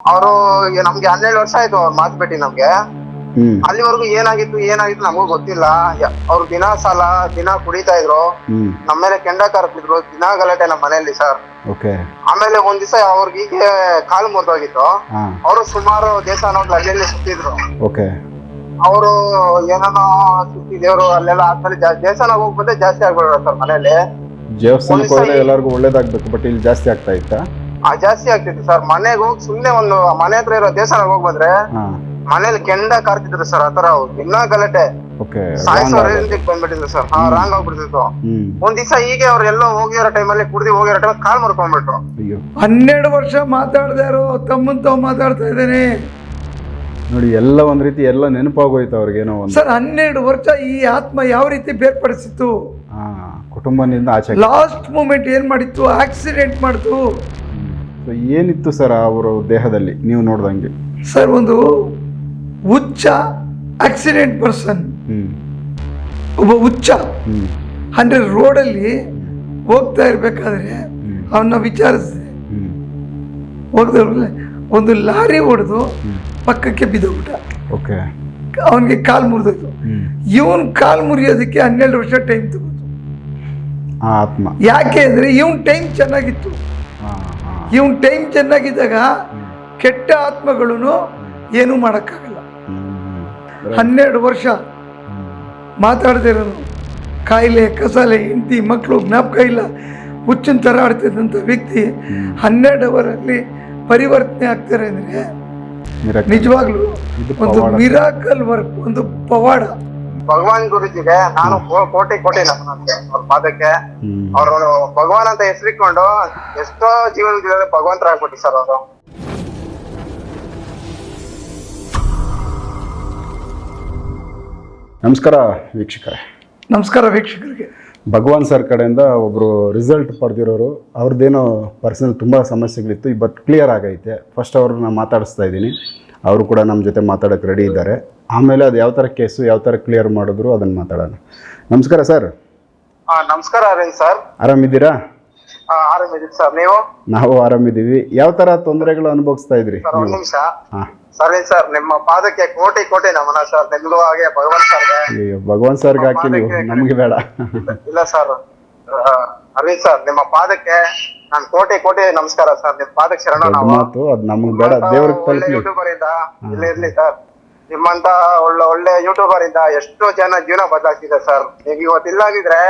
ಅವರು ನಮ್ಗೆ ಹನ್ನೆರಡು ವರ್ಷ ಆಯ್ತು ಅವ್ರು ಮಾತು ಬಿಟ್ಟು ನಮ್ಗೆ. ಅಲ್ಲಿವರೆಗೂ ಏನಾಗಿತ್ತು ಏನಾಗಿತ್ತು ನಮಗೂ ಗೊತ್ತಿಲ್ಲ. ಅವ್ರು ದಿನ ಸಾಲ ದಿನ ಕುಡಿತಾ ಇದ್ರು. ನಮ್ಮ ಮೇಲೆ ಕೆಂಡ ಕಾರ್ತಿದ್ರು ದಿನ ಗಲಾಟೆ ನಮ್ಮ ಮನೆಯಲ್ಲಿ ಸರ್ ಆಮೇಲೆ ಒಂದ್ ದಿವಸ ಅವ್ರಿಗೆ ಹೀಗೆ ಕಾಲು ಮುರಿದೋಗಿತ್ತು. ಅವರು ಸುಮಾರು ದೇವಸ್ಥಾನ ಅಲ್ಲೆಲ್ಲಿ ಸುತ್ತಿದ್ರು. ಓಕೆ. ಅವರು ಏನೇನೋ ಸುತ್ತಿ ದೇವ್ರು ಅಲ್ಲೆಲ್ಲ ಆದ್ಮೇಲೆ ದೇಶನ ದೇವಸ್ಥಾನ ಜಾಸ್ತಿ ಆಗ್ಬಿಡೋರು ಸರ್ ಒಂದ್ಸಲ ಎಲ್ಲರಿಗೂ ಒಳ್ಳೇದಾಗ್ಬೇಕು ಬಟ್ ಇಲ್ಲಿ ಜಾಸ್ತಿ ಆಗ್ತಾ ಇತ್ತಾ? ಆ ಜಾಸ್ತಿ ಆಗ್ತಿತ್ತು ಸರ್. ಮನೆಗೆ ಹೋಗಿ ಸುಮ್ನೆ ಒಂದು ಮನೆ ಹತ್ರ ಇರೋ ದೇವಸ್ಥಾನ ಹೋಗಿ ಬಂದ್ರೆ ಹಾ. ಮನೇಲಿ ಕೆಂಡ ಕಾರ್ತಿದ್ರು ಸರ್ ಆತರ ಇನ್ನ ಗಲಾಟೆ. ಓಕೆ ಸಾಯಿಸೋ ರೇಂಜಿಗೆ ಬಂದ್ಬಿಟ್ಟಿದ್ರು ಸರ್. ಹಾ ರಾಂಗ್ ಆಗ್ಬಿಡ್ತಿತ್ತು. ಹ್ಮ್. ಒಂದ್ ದಿವಸ ಹೀಗೆ ಅವ್ರು ಎಲ್ಲೋ ಹೋಗಿರೋ ಟೈಮಲ್ಲಿ ಕುಡ್ದಿ ಹೋಗಿರೋ ಟೈಮ್ ಕಾಲ್ ಮಾಡ್ಕೊಂಡ್ಬಿಟ್ರು ಅಯ್ಯೋ. ಹನ್ನೆರಡು ವರ್ಷ ಮಾತಾಡದೆ ಇರೋ ತಮ್ಮನ್ ತಾವ್ ಮಾತಾಡ್ತಾ ಇದ್ದೇನೆ. ನೋಡಿ ಎಲ್ಲ ಒಂದ್ ರೀತಿ ಎಲ್ಲ ನೆನಪಾಗೋಯ್ತು ಅವ್ರಿಗೇನೋ ಒಂದು. ಸರ್ ಹನ್ನೆರಡು ವರ್ಷ ಈ ಆತ್ಮ ಯಾವ ರೀತಿ ಬೇರ್ಪಡಿಸಿತ್ತು? ಹಾ ಕುಟುಂಬದಿಂದ ಆಚೆ. ಲಾಸ್ಟ್ ಮೂಮೆಂಟ್ ಏನ್ ಮಾಡಿತ್ತು? ಆಕ್ಸಿಡೆಂಟ್ ಮಾಡ್ತು. ಸೊ ಏನಿತ್ತು ಸರ್ ಅವರ ದೇಹದಲ್ಲಿ? ನೀವು ನೋಡ್ದಂಗೆ? ಸರ್ ಒಂದು ಹುಚ್ಚ ಆಕ್ಸಿಡೆಂಟ್ ಪರ್ಸನ್ ಒಬ್ಬ ಹುಚ್ಚ. ಅಂದ್ರೆ ರೋಡಲ್ಲಿ ಹೋಗ್ತಾ ಇರ್ಬೇಕಾದ್ರೆ. ಅವನ್ನ ವಿಚಾರಿಸಿದೆ. ಒಂದು ಲಾರಿ ಹೊಡೆದು ಪಕ್ಕಕ್ಕೆ ಬಿದ್ದೋಗ್ಬಿಟ್ಟ. ಓಕೆ. ಅವನಿಗೆ ಕಾಲು ಮುರಿದೋಯ್ತು. ಇವನ್ ಕಾಲು ಮುರಿಯೋದಕ್ಕೆ ಹನ್ನೆರಡು ವರ್ಷ ಟೈಮ್ ತಗೋತು. ಆತ್ಮ. ಯಾಕೆ ಅಂದ್ರೆ ಇವನ್ ಟೈಮ್ ಚೆನ್ನಾಗಿತ್ತು. ಇವನ್ ಟೈಮ್ ಚೆನ್ನಾಗಿದ್ದಾಗ ಕೆಟ್ಟ ಆತ್ಮಗಳು ಏನೂ ಮಾಡೋಕ್ಕಾಗಲ್ಲ. ಹನ್ನೆರಡು ವರ್ಷ ಮಾತಾಡ್ದಿರೋನು ಕಾಯಿಲೆ ಕಸಾಲೆ ಹೆಂಡತಿ ಮಕ್ಕಳು ಜ್ಞಾಪಕ ಇಲ್ಲ. ಹುಚ್ಚಿನ ಥರ ಆಡ್ತಿದ್ದಂಥ ವ್ಯಕ್ತಿ ಹನ್ನೆರಡು ಅವರಲ್ಲಿ ಪರಿವರ್ತನೆ ಆಗ್ತಾರೆ ಅಂದರೆ. ನಿಜವಾಗ್ಲೂ ಒಂದು. ಮಿರಾಕಲ್ ವರ್ಕ್ ಒಂದು ಪವಾಡ. ಭಗವಾನ್ ಗುರುಜಿಗೆ ನಾನು ಕೋ- ಕೋಟಿ ಕೋಟಿ ನಮನಂತೆ. ಅವ್ರ ಪಾದಕ್ಕೆ. ಹ್ಮ್. ಅವರು ಭಗವಾನ್ ಅಂತ ಹೆಸರಿಕೊಂಡು ಎಷ್ಟೋ ಜೀವನದಲ್ಲಿ ಭಗವಂತರಾಗ್ಬಿಟ್ಟು ಸರ್ ಅವರು. ನಮಸ್ಕಾರ ವೀಕ್ಷಕರೇ. ನಮಸ್ಕಾರ ವೀಕ್ಷಕರಿಗೆ. ಭಗವಾನ್ ಸರ್ ಕಡೆಯಿಂದ ಒಬ್ಬರು ರಿಸಲ್ಟ್ ಪಡೆದಿರೋರು ಅವ್ರದ್ದೇನೋ ಪರ್ಸನಲ್ ತುಂಬ ಸಮಸ್ಯೆಗಳಿತ್ತು ಬಟ್ ಕ್ಲಿಯರ್ ಆಗೈತೆ. ಫಸ್ಟ್ ಅವ್ರನ್ನ ಮಾತಾಡಿಸ್ತಾ ಇದ್ದೀನಿ. ಅವರು ಕೂಡ ನಮ್ಮ ಜೊತೆ ಮಾತಾಡೋಕ್ಕೆ ರೆಡಿ ಇದ್ದಾರೆ. ಆಮೇಲೆ ಅದು ಯಾವ ಥರ ಕೇಸು ಯಾವ ಥರ ಕ್ಲಿಯರ್ ಮಾಡಿದ್ರು ಅದನ್ನು ಮಾತಾಡೋಣ. ನಮಸ್ಕಾರ ಸರ್ ನಮಸ್ಕಾರ ಅರವಿಂದ್ ಸರ್ ಆರಾಮಿದ್ದೀರಾ? ಆ, ಆರಾಮಿದ್ದೀರಿ ಸರ್ ನೀವು? ನಾವು ಆರಾಮಿದ್ದೀವಿ. ಯಾವ ಥರ ತೊಂದರೆಗಳು ಅನುಭವಿಸ್ತಾ ಇದ್ರಿ ಒಂದ್ ನಿಮಿಷ. ಹಾಂ. ಸರಿ ಸರ್ ನಿಮ್ಮ ಪಾದಕ್ಕೆ ಕೋಟಿ ಕೋಟಿ ನಮನ ಸರ್ ನಿಮ್ಗೂ ಹಾಗೆ ಭಗವಂತ ಸರ್ ಭಗವಂತ ಸರ್ಗೆ ಹಾಕಿ ನೀವು. ನಮಗೆ ಬೇಡ. ಇಲ್ಲ ಸರ್ ಅರವಿಂದ್ ಸರ್ ನಿಮ್ಮ ಪಾದಕ್ಕೆ ನಾನ್ ಕೋಟಿ ಕೋಟಿ ನಮಸ್ಕಾರ ಸರ್. ನಿಮ್ ಪಾದಕ್ಕೆ ಶರಣ ನಾವು. ಮಾತು ಅದು ನಮಗೆ ಬೇಡ ನಿಮ್ಮಂತ ದೇವ್ರಿಗೆ ಒಳ್ಳೆ ತಲುಪಲಿ. ಯೂಟ್ಯೂಬರ್ ಇಂದ. ಇಲ್ಲ ಇರ್ಲಿ ಸರ್. ನಿಮ್ಮಂತ ಒಳ್ಳೆ ಒಳ್ಳೆ ಯೂಟ್ಯೂಬರ್ ಇಂದ ಎಷ್ಟೋ ಜನ ಜೀವನ ಬದಲಾಗ್ತಿದೆ ಸರ್. ಈಗ ಇವತ್ತು ಇಲ್ಲಾಗಿದ್ರೆ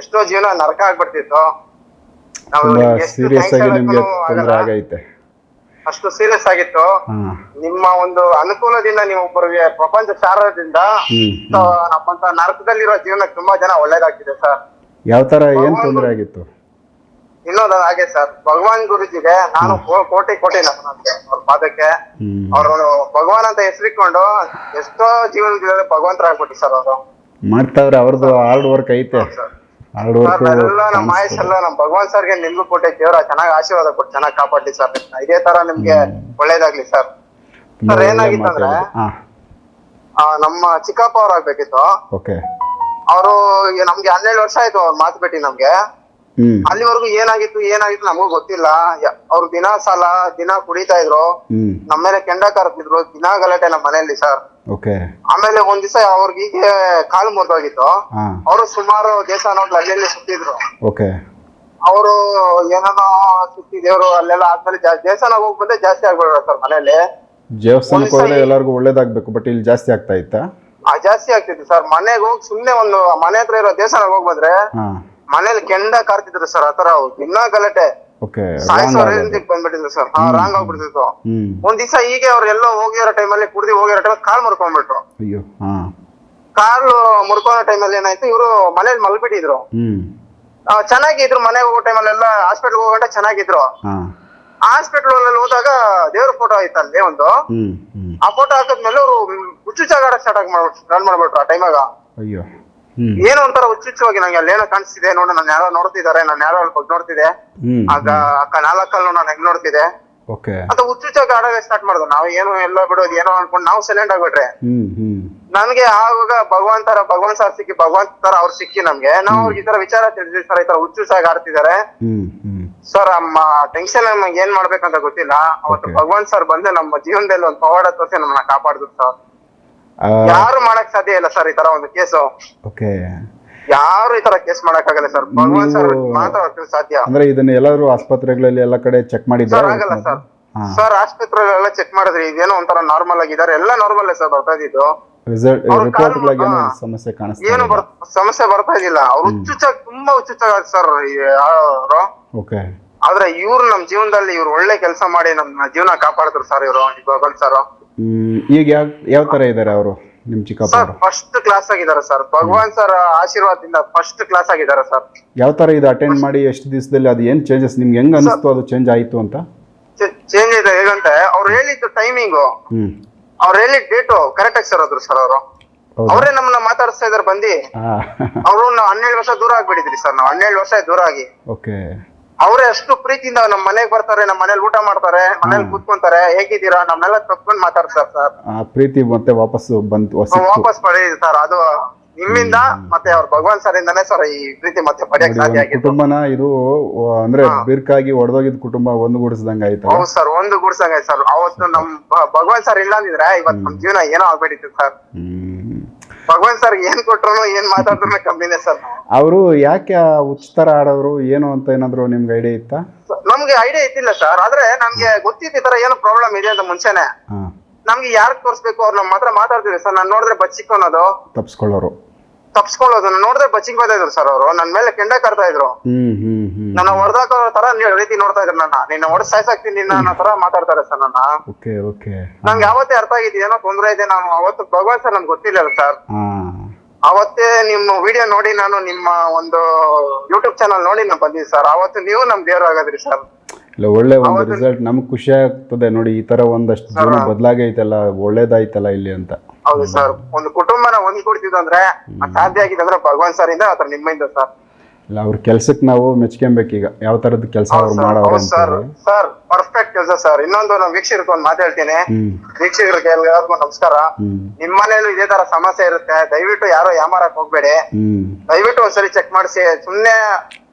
ಎಷ್ಟೋ ಜೀವನ ನರಕ ಆಗ್ಬಿಡ್ತಿತ್ತು. ನಾವು ತುಂಬಾ ಎಷ್ಟು ಸೀರಿಯಸ್ thanks ಆಗಿ ನಿಮಗೆ ಹೇಳಕ್ಕೂ ತೊಂದರೆ ಆಗಲ್ಲ. ಆಗೈತೆ. ಅಷ್ಟು ಸೀರಿಯಸ್ ಆಗಿತ್ತು. ಹಾಂ. ನಿಮ್ಮ ಒಂದು ಅನುಕೂಲದಿಂದ ನೀವು ಒಬ್ಬರಿಗೆ ಪ್ರಪಂಚ ಸಾರದಿಂದ ಹ್ಮ್ ನಮ್ಮಂತ ನರಕದಲ್ಲಿರೋ ಜೀವನಕ್ಕೆ ತುಂಬಾ ಜನ ಒಳ್ಳೇದಾಗ್ತಿದೆ ಸರ್. ಯಾವ ತರ ಏನ್ ತೊಂದರೆ ಆಗಿತ್ತು? ಇನ್ನೊಂದು ಹಾಗೆ ಸರ್ ಭಗವಾನ್ ಗುರುಜಿಗೆ ನಾನು ಕೋಟಿ ಕೋಟಿ ಅವ್ರ ಪಾದಕ್ಕೆ ಅವರು ಭಗವಾನ್ ಅಂತ ಹೆಸರಿಕೊಂಡು ಎಷ್ಟೋ ಜೀವನದಲ್ಲಿ ಭಗವಂತರಾಗ್ಬಿಟ್ಟು ಸರ್ ಅವರು. ಮಾಡ್ತಾವ್ರೆ ಅವ್ರದ್ದು ಹಾರ್ಡ್ ವರ್ಕ್ ಐತೆ. ಹಾರ್ಡ್ ವರ್ಕ್ ಎಲ್ಲ ನಮ್ಮ ಆಯುಷ್ ಎಲ್ಲ ನಮ್ಮ ಭಗವಾನ್ ಸರ್ಗೆ ನಿಮ್ಗೂ ಕೊಟ್ಟೆ ದೇವ್ರ ಚೆನ್ನಾಗಿ ಆಶೀರ್ವಾದ ಕೊಟ್ಟು ಚೆನ್ನಾಗಿ ಕಾಪಾಡ್ಲಿ ಸರ್. ಇದೇ ತರ ನಿಮ್ಗೆ ಒಳ್ಳೇದಾಗ್ಲಿ ಸರ್. ಸರ್ ಏನಾಗಿತ್ತಂದ್ರೆ ನಮ್ಮ ಚಿಕ್ಕಪ್ಪ ಅವ್ರು ಆಗ್ಬೇಕಿತ್ತು ಓಕೆ. ಅವರು ನಮ್ಗೆ ಹನ್ನೆರಡು ವರ್ಷ ಆಯ್ತು ಅವ್ರು ಮಾತು ಬಿಟ್ಟು ನಮ್ಗೆ. ಅಲ್ಲಿವರೆಗೂ ಏನಾಗಿತ್ತು ಏನಾಗಿತ್ತು ನಮಗೂ ಗೊತ್ತಿಲ್ಲ. ಅವ್ರು ದಿನ ಸಾಲ ದಿನ ಕುಡಿತಾ ಇದ್ರು. ನಮ್ಮ ಮೇಲೆ ಕೆಂಡ ಕರ್ತಿದ್ರು ದಿನ ಗಲಾಟೆ ನಮ್ಮ ಮನೆಯಲ್ಲಿ ಸರ್. ಆಮೇಲೆ ಒಂದ್ ದಿವಸ ಅವ್ರಿಗೆ ಹೀಗೆ ಕಾಲು ಮುರಿದೋಗಿತ್ತು. ಅವರು ಸುಮಾರು ದೇವಸ್ಥಾನ ಅಲ್ಲೆಲ್ಲಿ ಸುತ್ತಿದ್ರು. ಓಕೆ. ಅವರು ಏನೇನೋ ಸುತ್ತಿ ದೇವ್ರು ಅಲ್ಲೆಲ್ಲ ಆದ್ಮೇಲೆ ದೇವಸ್ಥಾನ ಹೋಗ್ಬಂದ್ರೆ ಜಾಸ್ತಿ ಆಗ್ಬಿಡ್ರ ಸರ್ ಮನೇಲಿ ದೇವಸ್ಥಾನಕ್ಕೆ ಹೋದ್ರೆ ಎಲ್ಲರಿಗೂ ಒಳ್ಳೇದಾಗ್ಬೇಕು ಬಟ್ ಇಲ್ಲಿ ಜಾಸ್ತಿ ಆಗ್ತಾ ಇತ್ತಾ? ಆ, ಜಾಸ್ತಿ ಆಗ್ತಿತ್ತು ಸರ್. ಮನೆಗೆ ಹೋಗಿ ಸುಮ್ನೆ ಒಂದು ಮನೆ ಹತ್ರ ಇರೋ ದೇವಸ್ಥಾನ ಹೋಗಿ ಬಂದ್ರೆ ಹಾ. ಮನೇಲಿ ಕೆಂಡ ಕಾರ್ತಿದ್ರು ಸರ್ ಆತರ ಇನ್ನ ಗಲಾಟೆ. ಓಕೆ ಸಾಯಿಸೋ ರೇಂಜಿಗೆ ಬಂದ್ಬಿಟ್ಟಿದ್ರು ಸರ್. ಹಾ ರಾಂಗ್ ಆಗ್ಬಿಡ್ತಿತ್ತು ಹ್ಮ್. ಒಂದ್ ದಿವಸ ಹೀಗೆ ಅವ್ರು ಎಲ್ಲೋ ಹೋಗಿರೋ ಟೈಮಲ್ಲಿ ಕುಡ್ದಿ ಹೋಗಿರೋ ಟೈಮ್ ಕಾಲ್ ಮುರ್ಕೊಂಡ್ಬಿಟ್ರು. ಅಯ್ಯೋ ಹಾ. ಕಾಲು ಮುರ್ಕೊಳೋ ಟೈಮಲ್ಲಿ ಏನಾಯ್ತು ಇವರು ಮನೇಲಿ ಮಲ್ಬಿಟ್ಟಿದ್ರು. ಹ್ಮ್. ಆ, ಚೆನ್ನಾಗಿದ್ರು ಮನೆಗೆ ಹೋಗೋ ಟೈಮಲ್ಲೆಲ್ಲ ಹಾಸ್ಪಿಟಲ್ ಹೋಗಂಟ ಚೆನ್ನಾಗಿದ್ರು. ಹಾ. ಹಾಸ್ಪಿಟಲ್ ಅಲ್ಲಿ ಹೋದಾಗ ದೇವ್ರ ಫೋಟೋ ಐತೆ ಅಲ್ಲಿ ಒಂದು? ಹ್ಮ್ ಹ್ಮ್. ಆ ಫೋಟೋ ಹಾಕಿದ್ಮೇಲೆ ಅವರು ಹುಚ್ಚುಚ್ಚಾಗಾಡ ಸ್ಟಾರ್ಟ್ ಮಾಡ್ಬಿಟ್ಟು ರನ್ ಮಾಡ್ಬಿಟ್ರು ಆ ಟೈಮಾಗ ಅಯ್ಯೋ. ಹ್ಮ್. ಏನೋ ಒಂಥರ ಹುಚ್ಚುಚ್ಚವಾಗಿ ನಂಗೆ ಅಲ್ಲೇನೋ ಕಾಣಿಸ್ತಿದೆ ನೋಡು ನಾನು ಯಾರೋ ನೋಡ್ತಿದ್ದಾರೆ ನಾನು ಯಾರೋ ಅಲ್ಲಿ ನೋಡ್ತಿದೆ. ಹ್ಮ್. ಆಗ ಅಕ್ಕ ನಾಲ್ಕಲ್ಲು ನಾನು ಹೆಂಗ್ ನೋಡ್ತಿದೆ? ಓಕೆ. ಅಂತ ಹುಚ್ಚುಚ್ಚಾಗಿ ಆಡೋಕೆ ಸ್ಟಾರ್ಟ್ ಮಾಡಿದ್ರು ನಾವು ಏನು ಎಲ್ಲ ಬಿಡೋದು ಏನೋ ಅನ್ಕೊಂಡು ನಾವು ಸೈಲೆಂಟ್ ಆಗ್ಬಿಟ್ರೆ. ಹ್ಮ್ ಹ್ಮ್. ನನ್ಗೆ ಆವಾಗ ಭಗವಾನ್ ತರ ಭಗವಾನ್ ಸರ್ ಸಿಕ್ಕಿ ಭಗವಾನ್ ತರ ಅವ್ರು ಸಿಕ್ಕಿ ನಮ್ಗೆ. ನಾವು ಅವ್ರಿಗೆ ಈ ತರ ವಿಚಾರ ತಿಳಿದ್ವಿ ಸರ್ ಈ ತರ ಹುಚ್ಚುಚ್ಚಾಗಿ ಆಡ್ತಿದ್ದಾರೆ ಹ್ಮ್ ಹ್ಮ್. ಸರ್ ಅಮ್ಮ ಟೆನ್ಷನ್ ನಮಗೆ ಏನ್ ಮಾಡ್ಬೇಕಂತ ಗೊತ್ತಿಲ್ಲ. ಅವತ್ತು. ಭಗವಾನ್ ಸರ್ ಬಂದು ನಮ್ಮ ಜೀವನದಲ್ಲಿ ಒಂದು ಪವಾಡ ತೋರಿಸಿ ನಮ್ಮನ್ನ ಕಾಪಾಡಿದ್ರು ಸರ್ ಯಾರು ಮಾಡಕ್ ಸಾಧ್ಯ ಇಲ್ಲ ಸರ್ ಈ ತರ ಒಂದು ಕೇಸು ಓಕೆ ಯಾರು ಈ ತರ ಕೇಸ್ ಮಾಡಕ್ ಆಗಲ್ಲ ಸರ್ ಭಗವಾನ್ ಸರ್ ಮಾತ್ರ ಅವ್ರಿಗೆ ಸಾಧ್ಯ. ಅಂದ್ರೆ ಇದನ್ನ ಎಲ್ಲರೂ ಆಸ್ಪತ್ರೆಗಳಲ್ಲಿ ಎಲ್ಲ ಕಡೆ ಚೆಕ್ ಸರ್ ಮಾಡಿದ್ದಾರೆ ಆಗಲ್ಲ ಸರ್ ಸರ್ ಆಸ್ಪತ್ರೆಗಳೆಲ್ಲ ಚೆಕ್ ಮಾಡಿದ್ರಿ ಇದೇನೋ ಒಂಥರ ನಾರ್ಮಲ್ ಆಗಿದ್ದಾರೆ. ಎಲ್ಲ ನಾರ್ಮಲ್ ಸರ್ ಬರ್ತಾ ಇದ್ದಿದ್ದು. ರಿಸಲ್ಟ್ ಅವ್ರ ರಿಪೋರ್ಟ್ಗಳಿಗೆ ಏನೋ ಸಮಸ್ಯೆ ಕಾಣಿಸ್ತಾ ಏನು ಬರ್ ಸಮಸ್ಯೆ ಬರ್ತಾ ಇದಿಲ್ಲ ಅವ್ರು ಹುಚ್ಚುಚ್ಚಾಗಿ ತುಂಬಾ ಹುಚ್ಚುಚ್ಚಾಗ ಸರ್ ಅವರು. ಓಕೆ ಆದ್ರೆ ಇವ್ರು ನಮ್ ಜೀವನದಲ್ಲಿ ಇವ್ರು ಒಳ್ಳೆ ಕೆಲಸ ಮಾಡಿ ನಮ್ಮ ಜೀವನ ಕಾಪಾಡಿದ್ರು ಸರ್ ಇವರು ಭಗವಾನ್ ಸರ್ ಈಗ ಯಾವ ಯಾವ ತರ ಇದ್ದಾರೆ ಅವರು ನಿಮ್ ಚಿಕ್ಕಪ್ಪ ಸರ್ ಅವರು? ಫಸ್ಟ್ ಕ್ಲಾಸ್ ಆಗಿದ್ದಾರೆ ಸರ್ ಭಗವಾನ್ ಸರ್ ಆಶೀರ್ವಾದದಿಂದ ಫಸ್ಟ್ ಕ್ಲಾಸ್ ಆಗಿದ್ದಾರೆ ಸರ್ ಯಾವ ತರ ಇದು ಅಟೆಂಡ್ ಮಾಡಿ ಎಷ್ಟು ದಿವಸದಲ್ಲಿ ಅದು ಏನ್ ಚೇಂಜಸ್ ನಿಮ್ಗೆ ಹೆಂಗ್ ಅನಿಸ್ತು ಅದು ಚೇಂಜ್ ಆಯ್ತು ಅಂತ? ಚೇಂಜ್ ಇದೆ ಹೇಗಂತೆ ಅವ್ರು ಹೇಳಿದ್ದು ಟೈಮಿಂಗು ಹ್ಮ್. ಅವ್ರು ಹೇಳಿದ ಡೇಟು ಕರೆಕ್ಟ್ ಆಗಿ ಸರ್ ಅದ್ರು ಸರ್ ಅವರು. ಹೌದಾ? ಅವರೇ ನಮ್ಮನ್ನ ಮಾತಾಡಿಸ್ತಾ ಇದಾರೆ ಬಂದಿ. ಹಾ. ಅವರು ನಾವು ಹನ್ನೆರಡು ವರ್ಷ ದೂರ ಆಗ್ಬಿಟ್ಟಿದ್ರಿ ಸರ್ ನಾವು ಹನ್ನೆರಡು ವರ್ಷ ದೂರ ಆಗಿ. ಓಕೆ ಅವರೇ ಅಷ್ಟು ಪ್ರೀತಿಯಿಂದ ನಮ್ಮ ಮನೆಗ್ ಬರ್ತಾರೆ ನಮ್ಮ ಮನೇಲಿ ಊಟ ಮಾಡ್ತಾರೆ ಮನೇಲಿ ಕೂತ್ಕೊಂತಾರೆ ಹೇಗಿದ್ದೀರಾ? ನಮ್ನೆಲ್ಲ ತಪ್ಕೊಂಡ್ ಮಾತಾಡ್ತಾರೆ ಸರ್. ಆ ಪ್ರೀತಿ ಮತ್ತೆ ವಾಪಸ್ ಬಂತು ಸಿಕ್ತು. ವಾಪಸ್ ಪಡೆಯಿದೆ ಸರ್ ಅದು ನಿಮ್ಮಿಂದ ಮತ್ತೆ ಅವ್ರ ಭಗವಾನ್ ಸರ್ ಇಂದಾನೆ ಸರ್ ಈ ಪ್ರೀತಿ ಮತ್ತೆ ಪಡೆಯಕ್ ಸಾಧ್ಯ ಆಗಿದೆ ಆಗಿತ್ತು ಕುಟುಂಬನ ಇದು ಆ, ಅಂದ್ರೆ ಬಿರ್ಕಾಗಿ ಒಡೆದೋಗಿದ್ ಕುಟುಂಬ ಒಂದು ಗುಡಿಸಿದಂಗ ಆಯ್ತಲ್ಲ ಹೌದು ಸರ್ ಒಂದು ಗುಡ್ಸಂಗ ಸರ್. ಅವತ್ತು ನಮ್ ಭ- ಭಗವಾನ್ ಸರ್ ಇಲ್ಲ ಅಂದಿದ್ರೆ ಇವತ್ತು ನಮ್ ಜೀವನ ಏನೋ ಆಗ್ಬಿಟ್ಟಿತ್ತು ಸರ್. ಹ್ಮ್. ಭಗವಾನ್ ಸರ್ ಏನ್ ಕೊಟ್ರು ಏನ್ ಮಾತಾಡಿದ್ರು ಕಮ್ಮಿನೇ ಸರ್ ಅವರು ಯಾಕೆ ಉಚಿತರ ಆಡೋರು ಏನು ಅಂತ ಏನಾದ್ರು ನಿಮ್ಗೆ ಐಡಿಯಾ ಇತ್ತಾ? ನಮ್ಗೆ ಐಡಿಯಾ ಇತ್ತಿಲ್ಲ ಸರ್ ಆದ್ರೆ ನಮ್ಗೆ ಗೊತ್ತಿತ್ತು ಈ ತರ ಏನು ಪ್ರಾಬ್ಲಮ್ ಇದೆ ಅಂತ ಮುಂಚೆನೆ. ಹಾ. ನಮ್ಗೆ ಯಾರ್ ತೋರಿಸ್ಬೇಕು ಅವ್ರು ನಮ್ಮ ಹತ್ರ ಮಾತಾಡ್ತೀವಿ ಸರ್ ನಾನು ನೋಡಿದ್ರೆ ಬಚ್ಚಿಕೊಳೋದು ತಪ್ಸ್ಕೊಳ್ಳೋರು. ತಪ್ಸ್ಕೊಳ್ಳೋದು. ನೋಡ್ದೆ ಬಜೀಗ್ ಬರ್ತಾ ಇದ್ರು ಸರ್ ಅವರು. ನನ್ ಮೇಲೆ ಕೆಂಡ ಕರ್ತಾ ಇದ್ರು. ಹ್ಮ್ ಹ್ಮ್ ಹ್ಮ್. ನನ್ನ ಹೊಡೆದಾಕೋ ತರ ನೀವ್ ರೀತಿ ನೋಡ್ತಾ ಇದ್ರು ನನ್ನ. ನಿನ್ನ ಹೊಡೆದ್ ಸಾಯ್ಸಾಕ್ತೀನಿ ನಿನ್ನ ಅನ್ನೋ ತರ ಮಾತಾಡ್ತಾರೆ ಸರ್ ನನ್ನ. Okay okay. ನಂಗೆ ಯಾವತ್ತೇ ಅರ್ಥ ಆಗಿದ್ದು ಏನೋ ತೊಂದ್ರೆ ಇದೆ ನಾನು ಅವತ್ತು ಭಗವಾನ್ ಸರ್ ನನ್ಗೆ ಗೊತ್ತಿಲ್ಲ ಸರ್ ಹಾ. ಅವತ್ತೇ ನಿಮ್ಮ ವಿಡಿಯೋ ನೋಡಿ ನಾನು ನಿಮ್ಮ ಒಂದು ಯೂಟ್ಯೂಬ್ ಚಾನಲ್ ನೋಡಿ ನಾನು ಬಂದಿದ್ದೆ ಸರ್ ಅವತ್ತು ನೀವು ನಮ್ ದೇವ್ರು ಆಗದ್ರಿ ಸರ್ ಇಲ್ಲ ಒಳ್ಳೆ ಒಂದು ರಿಸಲ್ಟ್ ನಮ್ಗೆ ಖುಷಿ ಆಗ್ತದೆ ನೋಡಿ ಈ ತರ ಒಂದಷ್ಟು ಜೀವನ ಬದಲಾಗೈತಲ್ಲ ಒಳ್ಳೇದಾಯ್ತಲ್ಲ ಇಲ್ಲಿ ಅಂತ. ಹೌದು ಸರ್. ಒಂದು ಕುಟುಂಬನ ಒಂದ್ಕೊಡ್ತಿದ್ದು ಅಂದ್ರೆ ಅದ್ ಸಾಧ್ಯ ಆಗಿದೆ ಅಂದ್ರೆ ಭಗವಾನ್ ಸರ್ ಇಂದ ಅಥವಾ ನಿಮ್ಮಿಂದ ಸರ್. ಇಲ್ಲ ಅವ್ರ ಕೆಲ್ಸಕ್ಕೆ ನಾವು ಮೆಚ್ಕೊಬೇಕೀಗ. ಯಾವ ತರದ ಕೆಲಸ ಅವ್ರು ಮಾಡೋರು ಹೌದು ಸರ್. ಅಂತೇಳಿ. ಸರ್ ಪರ್ಫೆಕ್ಟ್ ಕೆಲಸ ಸರ್. ಇನ್ನೊಂದು ನಮ್ ವೀಕ್ಷಕರಿಗೆ ಒಂದು ಮಾತಾಡ್ತೀನಿ ಹ್ಮ್. ವೀಕ್ಷಕರಿಗೆ ಎಲ್ಲರಿಗೂ ನಮಸ್ಕಾರ. ಹ್ಮ್. ನಿಮ್ ಮನೇಲೂ ಇದೇ ತರ ಸಮಸ್ಯೆ ಇರುತ್ತೆ. ದಯವಿಟ್ಟು ಯಾರೋ ಯಾಮಾರಕ್ ಹೋಗ್ಬೇಡಿ. ಹ್ಮ್. ದಯವಿಟ್ಟು ಒಂದ್ಸರಿ ಚೆಕ್ ಮಾಡಿಸಿ. ಸುಮ್ನೆ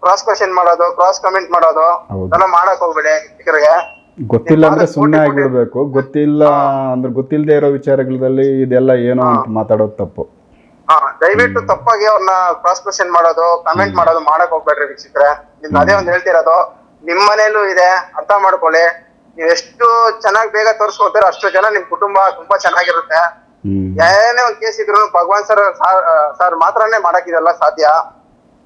ಕ್ರಾಸ್ ಕ್ವಶನ್ ಮಾಡೋದು ಕ್ರಾಸ್ ಕಮೆಂಟ್ ಮಾಡೋದು ಹೌದು. ಅದೆಲ್ಲ ಮಾಡಕ್ ಹೋಗ್ಬೇಡಿ ವೀಕ್ಷಕರಿಗೆ. ಗೊತ್ತಿಲ್ಲ ಅಂದ್ರೆ ಸುಮ್ಮನೆ ಆಗಿಬಿಡ್ಬೇಕು ಗೊತ್ತಿಲ್ಲ ಅಂದ್ರೆ ಗೊತ್ತಿಲ್ಲದೆ ಇರೋ ವಿಚಾರಗಳಲ್ಲಿ ಇದೆಲ್ಲ ಏನೋ ಅಂತ ಮಾತಾಡೋದು ತಪ್ಪು. ಹಾ ದಯವಿಟ್ಟು ತಪ್ಪಾಗಿ ಅವ್ರನ್ನ ಕ್ರಾಸ್ ಕ್ವಶನ್ ಮಾಡೋದು ಕಮೆಂಟ್ ಮಾಡೋದು ಮಾಡಕ್ ಹೋಗ್ಬೇಡ್ರಿ ವೀಕ್ಷಕರೇ. ನಿಮ್ಗೆ ಅದೇ ಒಂದ್ ಹೇಳ್ತಿರೋದು ನಿಮ್ ಮನೇಲೂ ಇದೆ ಅರ್ಥ ಮಾಡ್ಕೊಳ್ಳಿ. ನೀವ್ ಎಷ್ಟು ಚೆನ್ನಾಗ್ ಬೇಗ ತೋರಿಸ್ಕೊಳ್ತೀರೋ ಅಷ್ಟು ಜನ ನಿಮ್ ಕುಟುಂಬ ತುಂಬಾ ಚೆನ್ನಾಗಿರುತ್ತೆ. ಏನೇ ಒಂದ್ ಕೇಸ್ ಇದ್ರು ಭಗವಾನ್ ಸರ್ ಸರ್ ಮಾತ್ರನೇ ಮಾಡಕ್ ಇದೆಲ್ಲ ಸಾಧ್ಯ.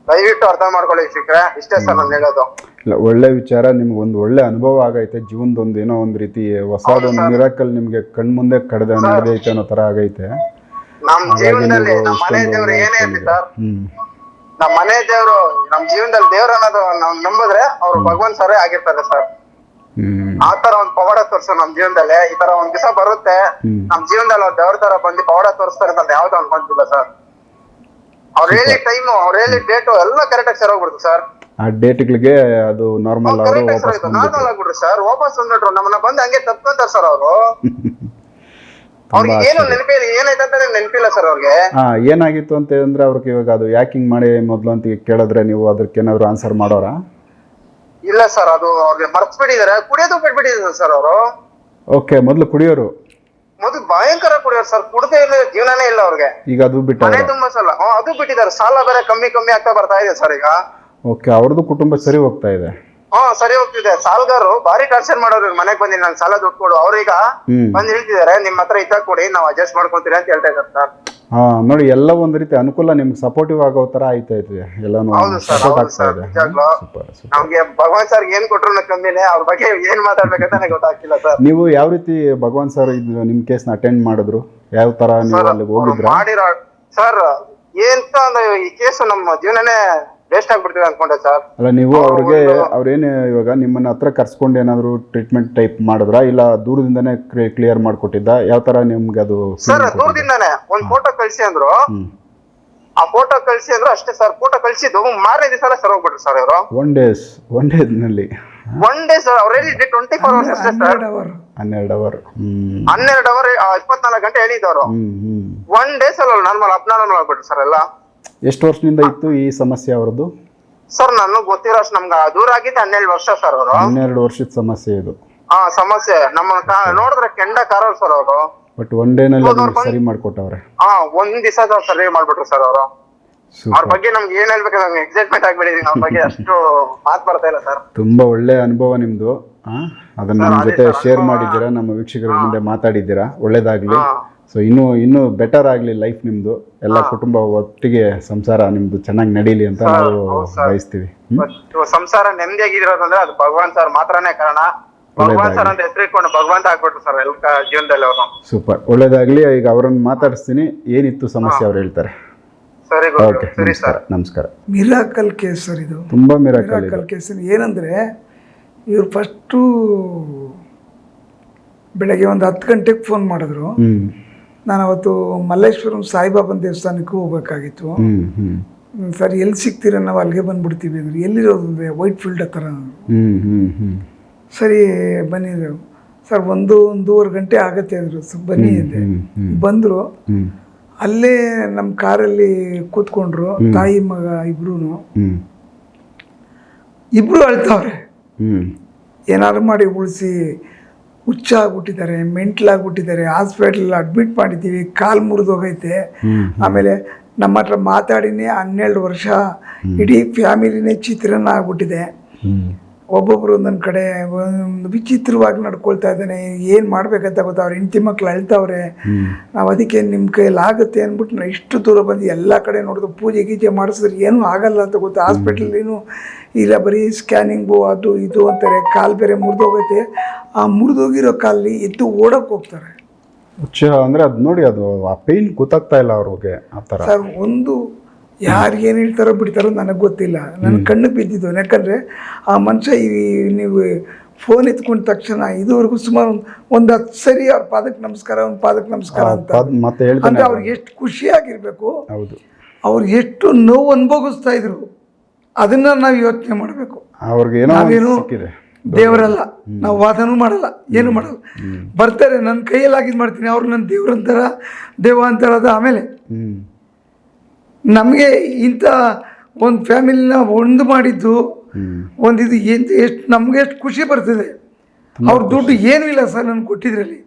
ದಯವಿಟ್ಟು ಅರ್ಥ ಮಾಡ್ಕೊಳ್ಳಿ ವೀಕ್ಷಕರೇ ಇಷ್ಟೇ ಸರ್ ನಾನು ಹೇಳೋದು. ಇಲ್ಲ ಒಳ್ಳೆ ವಿಚಾರ ನಿಮ್ಗೆ ಒಂದು ಒಳ್ಳೆ ಅನುಭವ ಆಗೈತೆ ಜೀವನದೊಂದು ಏನೋ ಒಂದ್ ರೀತಿ ಹೊಸದೊಂದು ಮಿರಾಕಲ್ ನಿಮ್ಗೆ ಕಣ್ಮುಂದೆ ಕಡ್ದ ನಡೆದೈತೆ ಅನ್ನೋ ತರ ಆಗೈತೆ. ನಮ್ ಜೀವನದಲ್ಲಿ ಮನೆ ದೇವ್ರು ಏನೇ ಇರ್ಲಿ ಸರ್. ಹ್ಮ್. ನಮ್ ಮನೆ ದೇವ್ರು ನಮ್ ಜೀವನದಲ್ಲಿ ದೇವ್ರ ಅನ್ನೋದು ನಾವ್ ನಂಬಿದ್ರೆ ಅವ್ರು ಭಗವಾನ್ ಸರೇ ಆಗಿರ್ತಾರೆ ಸರ್. ಹ್ಮ್. ಆ ತರ ಒಂದ್ ಪವಾಡ ತೋರ್ಸು ನಮ್ ಜೀವನದಲ್ಲಿ. ಈ ತರ ಒಂದ್ ದಿವಸ ಬರುತ್ತೆ. ನಮ್ ಜೀವನದಲ್ಲಿ ಅವ್ರ ದೇವ್ರ ತರ ಬಂದು ಪವಾಡ ತೋರಿಸ್ತಾರೆ ಅಂತ ಯಾವ್ದು ಅನ್ಕೊಂತಿಲ್ಲ ಸರ್. ಅವ್ರ ಹೇಳಿ ಟೈಮು ಅವ್ರು ಹೇಳಿ ಡೇಟು ಎಲ್ಲ ಕರೆಕ್ಟಾಗಿ ಸರ್ ಹೋಗ್ಬಿಡ್ತು ಸರ್ ಆ ಡೇಟ್ಗಳಿಗೆ ಅದು ನಾರ್ಮಲ್ ಅವರು ಆಗಿ ವಾಪಸ್ ಸರ್ ನಾರ್ಮಲ್ ಆಗ್ಬಿಟ್ರು ಸರ್ ವಾಪಸ್ ಬಂದ್ಬಿಟ್ರು. ನಮ್ಮನ್ನ ಬಂದು ಹಂಗೆ ತಪ್ಕೊಂತಾರ ಸರ್ ಅವರು. ಅವ್ರಿಗೆ ಏನು ನೆನಪಿಲ್ಲ ಏನಾಯ್ತು ಅಂತ ನೆನಪಿಲ್ಲ ಸರ್ ಅವ್ರಿಗೆ? ಹಾ ಏನಾಗಿತ್ತು ಅಂತ ಅಂದ್ರೆ ಅವ್ರಿಗೆ ಇವಾಗ ಅದು ಯಾಕಿಂಗ್ ಮಾಡಿ ಮೊದ್ಲು ಅಂತ ಕೇಳಿದ್ರೆ ನೀವು ಅದಕ್ಕೆ ಏನಾದ್ರು ಆನ್ಸರ್ ಮಾಡೋರಾ? ಇಲ್ಲ ಸರ್ ಅದು ಅವ್ರಿಗೆ ಮರ್ತ್ ಕುಡಿಯೋದು ಬಿಟ್ಬಿಟ್ಟಿದ್ದಾರೆ ಸರ್ ಅವರು. ಓಕೆ ಮೊದಲು ಕುಡಿಯೋರು. ಮೊದಲು ಭಯಂಕರ ಕುಡಿಯೋರು ಸರ್. ಕುಡದೇ ಇಲ್ಲ ಜೀವನನೇ ಇಲ್ಲ ಅವ್ರಿಗೆ. ಈಗ ಅದು ಮನೆ ತುಂಬಾ ಸಲ. ಹ್ಮ್, ಅದು ಬಿಟ್ಟಿದ್ದಾರೆ. ಸಾಲ ಬೇರೆ ಕಮ್ಮಿ ಕಮ್ಮಿ ಆಗ್ತಾ ಬರ್ತಾ ಇದೆ ಸರ್ ಈಗ. ಓಕೆ ಅವ್ರದ್ದು ಕುಟುಂಬ ಸರಿ ಹೋಗ್ತಾ ಇದೆ. ಹಾ ಸರಿ ಹೋಗ್ತಿದೆ. ಸಾಲಗಾರರು ಬಾರಿ ಟಾರ್ಚರ್ ಮಾಡೋರು ಮನೆಗೆ ಮನೆಗ್ ಬಂದಿ ನಾನು ಸಾಲ ದುಡ್ಡು ಕೊಡು ಅವ್ರೀಗ ಹ್ಮ್. ಬಂದ್ ಹೇಳ್ತಿದಾರೆ ನಿಮ್ ಹತ್ರ ಇದ್ದಾಗ ಕೊಡಿ ನಾವ್ ಅಡ್ಜಸ್ಟ್ ಮಾಡ್ಕೊಂತೀರಿ ಅಂತ ಹೇಳ್ತಾ ಇದ್ದಾರೆ ಸರ್. ಹಾ ನೋಡಿ ಎಲ್ಲ ಒಂದ್ ರೀತಿ ಅನುಕೂಲ ನಿಮ್ಗೆ ಸಪೋರ್ಟಿವ್ ಆಗೋ ತರ ಆಯ್ತಾ ಎಲ್ಲಾನು ಹೌದು sir, ಸಪೋರ್ಟ್ ಹೌದು ಆಗ್ತಾ sir, ಇದೆ. ನಿಜಾಗ್ಲೂ. ಸೂಪರ್ ಸೂಪರ್ ನಮ್ಗೆ ಭಗವಾನ್ ಸರ್ ಏನ್ ಕೊಟ್ರು ಕಮ್ಮಿನೇ ಅವ್ರ ಬಗ್ಗೆ ಏನ್ ಮಾತಾಡ್ಬೇಕಂತ ನನಗೆ ಗೊತ್ತಾಗ್ತಿಲ್ಲ ಸರ್. ನೀವು ಯಾವ ರೀತಿ ಭಗವಾನ್ ಸರ್ ಇದು ನಿಮ್ ಕೇಸ್ನ ಅಟೆಂಡ್ ಮಾಡಿದ್ರು? ಯಾವ ತರ ನೀವು ಅಲ್ಲಿ ಹೋಗಿದ್ರು? ಹೋಗಿದ್ರ ಮಾಡಿರೋ ಸರ್ ಅಂದ್ರೆ ಈ ಕೇಸ್ ನಮ್ಮ ಜೀವನನೇ ವೇಸ್ಟ್ ಆಗ್ಬಿಡ್ತೀವಿ ಅನ್ಕೊಂಡೆ ಸರ್ ಅಲ್ಲ ನೀವು ಅವ್ರಿಗೆ ಅವ್ರೇನು ಇವಾಗ ನಿಮ್ಮನ್ನ ಹತ್ರ ಕರ್ಸ್ಕೊಂಡು ಏನಾದ್ರು ಟ್ರೀಟ್ಮೆಂಟ್ ಟೈಪ್ ಮಾಡಿದ್ರಾ? ಇಲ್ಲ ದೂರದಿಂದನೇ ಕ್ಲಿಯರ್ ಮಾಡ್ಕೊಟ್ಟಿದ್ದ? ಯಾವ ತರ ನಿಮ್ಗೆ ಅದು ಸರ್ ದೂರದಿಂದಾನೆ. ಒಂದ್ ಫೋಟೋ ಕಳ್ಸಿ ಅಂದ್ರು. ಆ ಫೋಟೋ ಕಳ್ಸಿ ಅಂದ್ರು ಅಷ್ಟೇ ಸರ್ ಫೋಟೋ ಕಳ್ಸಿದ್ದು ಮಾರನೇ ದಿವಸ ಸರ್ ಹೋಗ್ಬಿಟ್ರು ಸರ್ ಅವರು ಒನ್ ಡೇಸ್ ಒನ್ ಡೇನಲ್ಲಿ ಒನ್ ಡೇ ಸರ್ ಅವ್ರೇಳಿ ಟ್ವೆಂಟಿ ಫೋರ್ ಅವರ್ಸ್ ಅಷ್ಟೇ ಸರ್ ಹನ್ನೆರಡು ಅವರ್ ಹನ್ನೆರಡು ಅವರ್ ಹ್ಮ್. ಹನ್ನೆರಡು ಅವರ್ ಇಪ್ಪತ್ನಾಲ್ಕು ಗಂಟೆ ಹೇಳಿದ್ದವರು ಹ್ಮ್ ಹ್ಮ್. ಒನ್ ಡೇಸ್ ಅಲ್ಲ ನಾರ್ಮಲ್ ಅಬ್ನಾರ್ಮಲ್ ಆಗ್ಬಿಟ್ರು ಸರ್ ಎಲ್ಲ. ಎಷ್ಟು ವರ್ಷದಿಂದ ಇತ್ತು ಈ ಸಮಸ್ಯೆ ಅವ್ರದ್ದು? ಸರ್ ನನಗ್ ಗೊತ್ತಿರೋ ಅಷ್ಟು ನಮ್ಗೆ ದೂರ ಆಗಿದ್ದು ಹನ್ನೆರಡು ವರ್ಷ ಸರ್ ಅವರು. ಹನ್ನೆರಡು ವರ್ಷದ ಸಮಸ್ಯೆ ಇದು. ಹಾ ಸಮಸ್ಯೆ. ನಮ್ಮ ಕಾ- ನೋಡಿದ್ರೆ ಕೆಂಡ ಕಾರ ಸರ್ ಅವರು. ಬಟ್ ಒನ್ ಡೇನಲ್ಲಿ ಅದನ್ನ ಸರಿ ಮಾಡ್ಕೊಟ್ಟವ್ರೆ. ಹಾ ಒಂದ್ ದಿವಸ ಸರಿ ಮಾಡ್ಬಿಟ್ರು ಸರ್ ಅವರು. ಅವ್ರ ಸೂಪರ್ ಬಗ್ಗೆ ನಮ್ಗೆ ಏನ್ ಹೇಳ್ಬೇಕು ನಮ್ಗೆ ಎಕ್ಸೈಟ್ಮೆಂಟ್ ಆಗ್ಬಿಟ್ಟಿದೀನಿ. ಅವ್ರ ಬಗ್ಗೆ ಅಷ್ಟು ಮಾತ್ ಬರ್ತಾ ಇಲ್ಲ ಸರ್. ತುಂಬಾ ಒಳ್ಳೆ ಅನುಭವ ನಿಮ್ಮದು ಅದನ್ನ ನಮ್ಮ ಜೊತೆ ಶೇರ್ ಮಾಡಿದ್ದೀರಾ? ನಮ್ಮ ವೀಕ್ಷಕರ ಮುಂದೆ ಮಾತಾಡಿದ್ದೀರಾ? ಒಳ್ಳೇದಾಗಲಿ. ಸೊ ಇನ್ನೂ ಇನ್ನೂ ಬೆಟರ್ ಆಗಲಿ ಲೈಫ್ ನಿಮ್ಮದು ಎಲ್ಲ ಕುಟುಂಬ ಒಟ್ಟಿಗೆ ಸಂಸಾರ ನಿಮ್ಮದು ಚೆನ್ನಾಗಿ ನಡೀಲಿ ಅಂತ ನಾವು ಬಯಸ್ತೀವಿ. ಸಂಸಾರ ನೆಮ್ಮದಿಯಾಗಿರೋದಂದ್ರೆ ಅದು ಭಗವಾನ್ ಸರ್ ಮಾತ್ರನೇ ಕಾರಣ. ಭಗವಾನ್ ಸರ್ ಅಂತ ಹೆಸರಿಟ್ಕೊಂಡು ಭಗವಂತ ಆಗ್ಬಿಟ್ರು ಸರ್ ಎಲ್ಲ ಜೀವನದಲ್ಲಿ ಅವರು. ಸೂಪರ್ ಒಳ್ಳೇದಾಗ್ಲಿ. ಈಗ ಅವರನ್ನು ಮಾತಾಡಿಸ್ತೀನಿ. ಏನಿತ್ತು ಸಮಸ್ಯೆ ಅವ್ರು ಹೇಳ್ತಾರೆ. ಸರಿ ಗುರು. ಓಕೆ ಸರಿ ನಮಸ್ಕಾರ. ಸರ್ ನಮಸ್ಕಾರ. ಮಿರಾಕಲ್ ಕೇಸ್ ಸರ್ ಇದು. ತುಂಬ ಮಿರಾಕಲ್ ಕೇಸ್ ಏನಂದರೆ ಇವ್ರು ಫಸ್ಟು ಬೆಳಗ್ಗೆ ಒಂದು ಹತ್ತು ಗಂಟೆಗೆ ಫೋನ್ ಮಾಡಿದ್ರು. ನಾನು ಅವತ್ತು ಮಲ್ಲೇಶ್ವರಂ ಸಾಯಿಬಾಬನ ದೇವಸ್ಥಾನಕ್ಕೂ ಹೋಗ್ಬೇಕಾಗಿತ್ತು. ಸರ್ ಎಲ್ಲಿ ಸಿಗ್ತೀರ ನಾವು ಅಲ್ಲಿಗೆ ಬಂದ್ಬಿಡ್ತೀವಿ ಅಂದ್ರೆ. ಎಲ್ಲಿರೋದು ಅಂದರೆ ವೈಟ್ ಫೀಲ್ಡ್ ಹತ್ರ. ಸರಿ ಬನ್ನಿ ಸರ್ ಒಂದು ಒಂದೂವರೆ ಗಂಟೆ ಆಗತ್ತೆ ಅಂದರು. ಬನ್ನಿ ಅಂದೆ. ಬಂದರು. ಅಲ್ಲೇ ನಮ್ಮ ಕಾರಲ್ಲಿ ಕೂತ್ಕೊಂಡ್ರು ತಾಯಿ ಮಗ ಇಬ್ರು ಇಬ್ರು ಅಳ್ತಾವ್ರೆ. ಏನಾದ್ರು ಮಾಡಿ ಉಳಿಸಿ ಹುಚ್ಚ ಆಗ್ಬಿಟ್ಟಿದ್ದಾರೆ ಮೆಂಟ್ಲಾಗ್ಬಿಟ್ಟಿದ್ದಾರೆ ಹಾಸ್ಪಿಟ್ಲ್ ಅಡ್ಮಿಟ್ ಮಾಡಿದ್ದೀವಿ ಕಾಲು ಮುರಿದೋಗೈತೆ ಆಮೇಲೆ ನಮ್ಮ ಹತ್ರ ಮಾತಾಡಿನೇ ಹನ್ನೆರಡು ವರ್ಷ ಇಡೀ ಫ್ಯಾಮಿಲಿನೇ ಚಿತ್ರನ ಆಗ್ಬಿಟ್ಟಿದೆ. ಒಬ್ಬೊಬ್ರು ಒಂದೊಂದು ಕಡೆ ಒಂದು ವಿಚಿತ್ರವಾಗಿ ನಡ್ಕೊಳ್ತಾ ಇದ್ದಾನೆ ಏನು ಮಾಡ್ಬೇಕಂತ ಗೊತ್ತಾ ಅವ್ರ ಹೆಂಡತಿ ಮಕ್ಳು ಅಳ್ತಾವ್ರೆ. ನಾವು ಅದಕ್ಕೆ ನಿಮ್ಮ ಕೈಯಲ್ಲಿ ಆಗುತ್ತೆ ಅಂದ್ಬಿಟ್ಟು ನಾನು ಇಷ್ಟು ದೂರ ಬಂದು ಎಲ್ಲ ಕಡೆ ನೋಡಿದ್ರು ಪೂಜೆ ಗೀಜೆ ಮಾಡಿಸಿದ್ರೆ ಏನೂ ಆಗಲ್ಲ ಅಂತ ಗೊತ್ತು ಹಾಸ್ಪಿಟ್ಲೇನು ಇಲ್ಲ ಬರೀ ಸ್ಕ್ಯಾನಿಂಗು ಅದು ಇದು ಅಂತಾರೆ. ಕಾಲು ಬೇರೆ ಮುರಿದೋಗೈತೆ. ಆ ಮುರಿದೋಗಿರೋ ಕಾಲಲ್ಲಿ ಎದ್ದು ಓಡಕ್ಕೆ ಹೋಗ್ತಾರೆ. ಹುಚ್ಚ ಅಂದ್ರೆ ಅದು ನೋಡಿ ಅದು ಆ ಪೇನ್ ಗೊತ್ತಾಗ್ತಾ ಇಲ್ಲ ಅವ್ರಿಗೆ ಆ ಥರ. ಸರ್ ಒಂದು ಯಾರು ಏನು ಹೇಳ್ತಾರೋ ಬಿಡ್ತಾರೋ ನನಗೆ ಗೊತ್ತಿಲ್ಲ. ನನ್ನ ಕಣ್ಣಿಗೆ ಬಿದ್ದಿದ್ದು ಯಾಕಂದರೆ ಆ ಮನುಷ್ಯ ಈ ನೀವು ಫೋನ್ ಎತ್ಕೊಂಡ ತಕ್ಷಣ ಇದುವರೆಗೂ ಸುಮಾರು ಒಂದು ಒಂದು ಹತ್ತು ಸರಿ ಅವ್ರ ಪಾದಕ್ಕೆ ನಮಸ್ಕಾರ ಒಂದು ಪಾದಕ್ಕೆ ನಮಸ್ಕಾರ ಅಂತ. ಮತ್ತೆ ಹೇಳ್ತಾರೆ ಅಂದರೆ ಅವ್ರಿಗೆ ಎಷ್ಟು ಖುಷಿಯಾಗಿರಬೇಕು. ಹೌದು. ಅವ್ರು ಎಷ್ಟು ನೋವು ಅನುಭವಿಸ್ತಾ ಇದ್ರು. ಅದನ್ನ ನಾವು ಯೋಚನೆ ಮಾಡಬೇಕು. ಅವ್ರಿಗೆ ಏನೋ ನಾವೇನು ಸಿಕ್ಕಿದೆ. ದೇವರಲ್ಲ ನಾವು ವಾದನೂ ಮಾಡಲ್ಲ ಏನು ಮಾಡಲ್ಲ. ಬರ್ತಾರೆ ನನ್ನ ಕೈಯಲ್ಲಿ ಆಗಿದ್ದು ಮಾಡ್ತೀನಿ ಅವ್ರು ನನ್ನ ದೇವ್ರಂತಾರ ದೇವ ಅಂತಾರದ ಆಮೇಲೆ. ಹ್ಮ್. ನಮಗೆ ಇಂಥ ಒಂದು ಫ್ಯಾಮಿಲಿನ ಒಂದು ಮಾಡಿದ್ದು ಒಂದು ಇದು ಎಂತ ಎಷ್ಟು ನಮ್ಗೆ ಎಷ್ಟು ಖುಷಿ ಬರ್ತದೆ. ಅವ್ರ ದುಡ್ಡು ಏನೂ ಇಲ್ಲ ಸರ್ ನನ್ಗೆ ಕೊಟ್ಟಿದ್ರಲ್ಲಿ.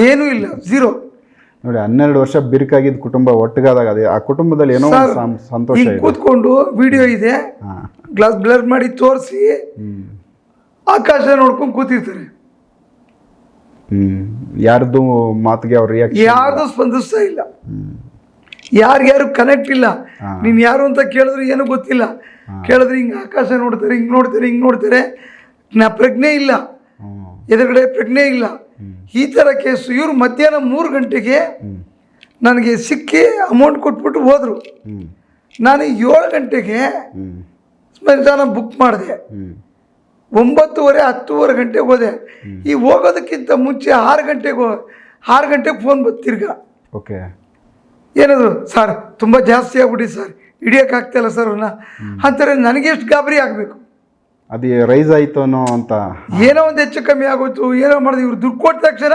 ಏನೂ ಇಲ್ಲ ಝೀರೋ. ನೋಡಿ ಹನ್ನೆರಡು ವರ್ಷ ಬಿರುಕಾಗಿದ್ದ ಕುಟುಂಬ ಒಟ್ಟಿಗಾದಾಗ ಅದೇ ಆ ಕುಟುಂಬದಲ್ಲಿ ಏನೋ ಒಂದು ಸಂ- ಸಂತೋಷ ಇದೆ. ಕೂತ್ಕೊಂಡು ವಿಡಿಯೋ ಇದೆ. ಹಾ. ಗ್ಲಾಸ್ ಬ್ಲರ್ ಮಾಡಿ ತೋರಿಸಿ. ಆಕಾಶ ನೋಡ್ಕೊಂಡು ಕೂತಿರ್ತಾರೆ. ಹ್ಮ್. ಯಾರ್ದು ಮಾತಿಗೆ ಅವ್ರು ರಿಯಾಕ್ಷನ್ ಯಾರ್ದು ಸ್ಪಂದಿಸ್ತಾ ಇಲ್ಲ. ಯಾರ್ಯಾರು ಕನೆಕ್ಟ್ ಇಲ್ಲ. ನೀನ್ ನೀನು ಯಾರು ಅಂತ ಕೇಳಿದ್ರೆ ಏನೂ ಗೊತ್ತಿಲ್ಲ. ಕೇಳಿದ್ರೆ ಹಿಂಗೆ ಆಕಾಶ ನೋಡ್ತಾರೆ ಹಿಂಗೆ ನೋಡ್ತಾರೆ ಹಿಂಗೆ ನೋಡ್ತಾರೆ. ನಾ ಪ್ರಜ್ಞೆ ಇಲ್ಲ. ಎದುರುಗಡೆ ಪ್ರಜ್ಞೆ ಇಲ್ಲ. ಈ ಥರ ಕೇಸು ಇವರು ಮಧ್ಯಾಹ್ನ ಮೂರು ಗಂಟೆಗೆ ನನಗೆ ಸಿಕ್ಕಿ ಅಮೌಂಟ್ ಕೊಟ್ಬಿಟ್ಟು ಹೋದರು. ನಾನು ಏಳು ಗಂಟೆಗೆ ಸ್ಮಶಾನ ಬುಕ್ ಮಾಡಿದೆ. ಒಂಬತ್ತುವರೆ ಹತ್ತುವರೆ ಗಂಟೆಗೆ ಹೋದೆ. ಈ ಹೋಗೋದಕ್ಕಿಂತ ಮುಂಚೆ ಆರು ಗಂಟೆಗೆ ಆರು ಗಂಟೆಗೆ ಫೋನ್ ಬರ್ತಿರ್ಗ ತಿರ್ಗಾ. ಓಕೆ. ಏನದು? ಸರ್ ತುಂಬ ಜಾಸ್ತಿ ಆಗ್ಬಿಡಿ ಸರ್. ಹಿಡಿಯೋಕ್ಕಾಗ್ತಾಯಿಲ್ಲ ಸರ್ ಅವನ್ನ ಅಂತಾರೆ ನನಗೆ ಎಷ್ಟು ಗಾಬರಿ ಆಗಬೇಕು? ಅದು ರೈಸ್ ಆಯ್ತು ಅನ್ನೋ ಅಂತ. ಏನೋ ಒಂದು ಹೆಚ್ಚು ಕಮ್ಮಿ ಆಗೋಯ್ತು ಏನೋ ಮಾಡ್ದೆ ಇವ್ರು ದುಡ್ಡು ಕೊಟ್ಟ ತಕ್ಷಣ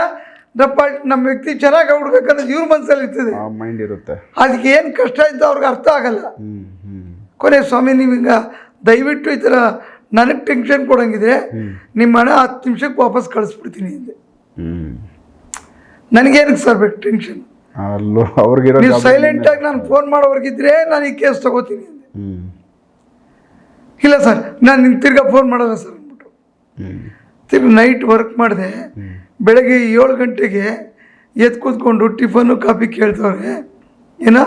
ದಪ್ಪ ನಮ್ಮ ವ್ಯಕ್ತಿ ಚೆನ್ನಾಗಿ ಆಗ್ಬಿಡ್ಬೇಕನ್ನೋದು ಇವ್ರ ಮನಸ್ಸಲ್ಲಿ ಇರ್ತದೆ. ಮೈಂಡ್ ಇರುತ್ತೆ. ಅದಕ್ಕೆ ಏನು ಕಷ್ಟ ಅಂತ ಅವ್ರಿಗೆ ಅರ್ಥ ಆಗಲ್ಲ. ಕೊನೆ ಸ್ವಾಮಿ ನೀವೀಗ ದಯವಿಟ್ಟು ಈ ಥರ ನನಗೆ ಟೆನ್ಷನ್ ಕೊಡಂಗಿದ್ರೆ ನಿಮ್ಮ ಹಣ ಹತ್ತು ನಿಮಿಷಕ್ಕೆ ವಾಪಸ್ ಕಳಿಸ್ಬಿಡ್ತೀನಿ ಹಿಂದೆ ಹ್ಮ್. ನನಗೇನಕ್ಕೆ ಸರ್ ಬೇಕು ಟೆನ್ಷನ್ ಅಲ್ಲೂ ಅವ್ರಿಗೆ ನೀವು ಸೈಲೆಂಟಾಗಿ ನಾನು ಫೋನ್ ಮಾಡೋರ್ಗಿದ್ರೆ ನಾನು ಈ ಕೇಸ್ ತಗೋತೀನಿ ಅಂದೆ. ಹ್ಮ್. ಇಲ್ಲ ಸರ್ ನಾನು ನಿಮ್ಗೆ ತಿರ್ಗಾ ಫೋನ್ ಮಾಡಲ್ಲ ಸರ್ ಅಂದ್ಬಿಟ್ಟು. ತಿರ್ಗ ನೈಟ್ ವರ್ಕ್ ಮಾಡಿದೆ ಬೆಳಗ್ಗೆ ಏಳು ಗಂಟೆಗೆ ಎದ್ದು ಕೂತ್ಕೊಂಡು ಟಿಫನ್ನು ಕಾಫಿ ಕೇಳ್ತವ್ರೆ ಏನ?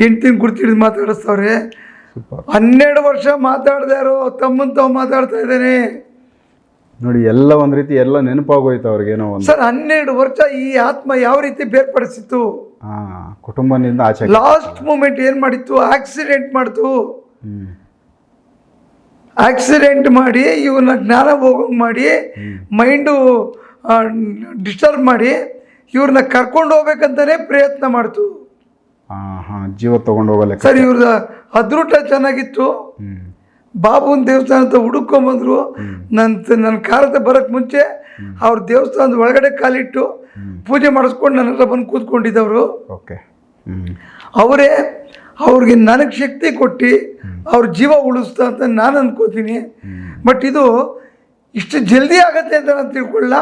ಹೆಂಡ್ತಿನ ಗುರ್ತಿಡಿದು ಮಾತಾಡಿಸ್ತವ್ರೆ. ಹನ್ನೆರಡು ವರ್ಷ ಮಾತಾಡ್ದೆ ಇರೋ ತಮ್ಮನ್ ತಾವು ಮಾತಾಡ್ತಾ ಇದ್ದೇನೆ. ನೋಡಿ ಎಲ್ಲ ಒಂದ್ ರೀತಿ ಎಲ್ಲ ನೆನಪಾಗೋಯ್ತು ಅವ್ರಿಗೆ ಏನೋ ಒಂದು. ಸರ್ ಹನ್ನೆರಡು ವರ್ಷ ಈ ಆತ್ಮ ಯಾವ ರೀತಿ ಬೇರ್ಪಡಿಸಿತ್ತು? ಕುಟುಂಬದಿಂದ ಆಚೆ ಲಾಸ್ಟ್ ಮೂಮೆಂಟ್ ಏನು ಮಾಡಿತ್ತು? ಆಕ್ಸಿಡೆಂಟ್ ಮಾಡ್ತು. ಆಕ್ಸಿಡೆಂಟ್ ಮಾಡಿ ಇವನ್ನ ಜ್ಞಾನ ಹೋಗಂಗೆ ಮಾಡಿ ಮೈಂಡು ಡಿಸ್ಟರ್ಬ್ ಮಾಡಿ ಇವ್ರನ್ನ ಕರ್ಕೊಂಡು ಹೋಗ್ಬೇಕಂತಾನೆ ಪ್ರಯತ್ನ ಮಾಡ್ತು. ಹಾಂ ಹಾ ಜೀವ ತಗೊಂಡು ಹೋಗಲ್ಲ ಸರ್ ಇವ್ರದ ಅದೃಟ ಚೆನ್ನಾಗಿತ್ತು. ಬಾಬುನ ದೇವಸ್ಥಾನ ಅಂತ ಹುಡುಕೊಂಬಂದ್ರು ನನ್ನ ನನ್ನ ಕಾರದ ಬರೋಕ್ಕೆ ಮುಂಚೆ ಅವ್ರ ದೇವಸ್ಥಾನದ ಒಳಗಡೆ ಕಾಲಿಟ್ಟು ಪೂಜೆ ಮಾಡಿಸ್ಕೊಂಡು ನನ್ನ ಹತ್ರ ಬಂದು ಕೂತ್ಕೊಂಡಿದ್ದವರು. ಓಕೆ. ಅವರೇ ಅವ್ರಿಗೆ ನನಗೆ ಶಕ್ತಿ ಕೊಟ್ಟು ಅವ್ರ ಜೀವ ಉಳಿಸ್ತಾ ಅಂತ ನಾನು ಅಂದ್ಕೋತೀನಿ ಬಟ್ ಇದು ಇಷ್ಟು ಜಲ್ದಿ ಆಗತ್ತೆ ಅಂತ ನಾನು ತಿಳ್ಕೊಳ್ಳ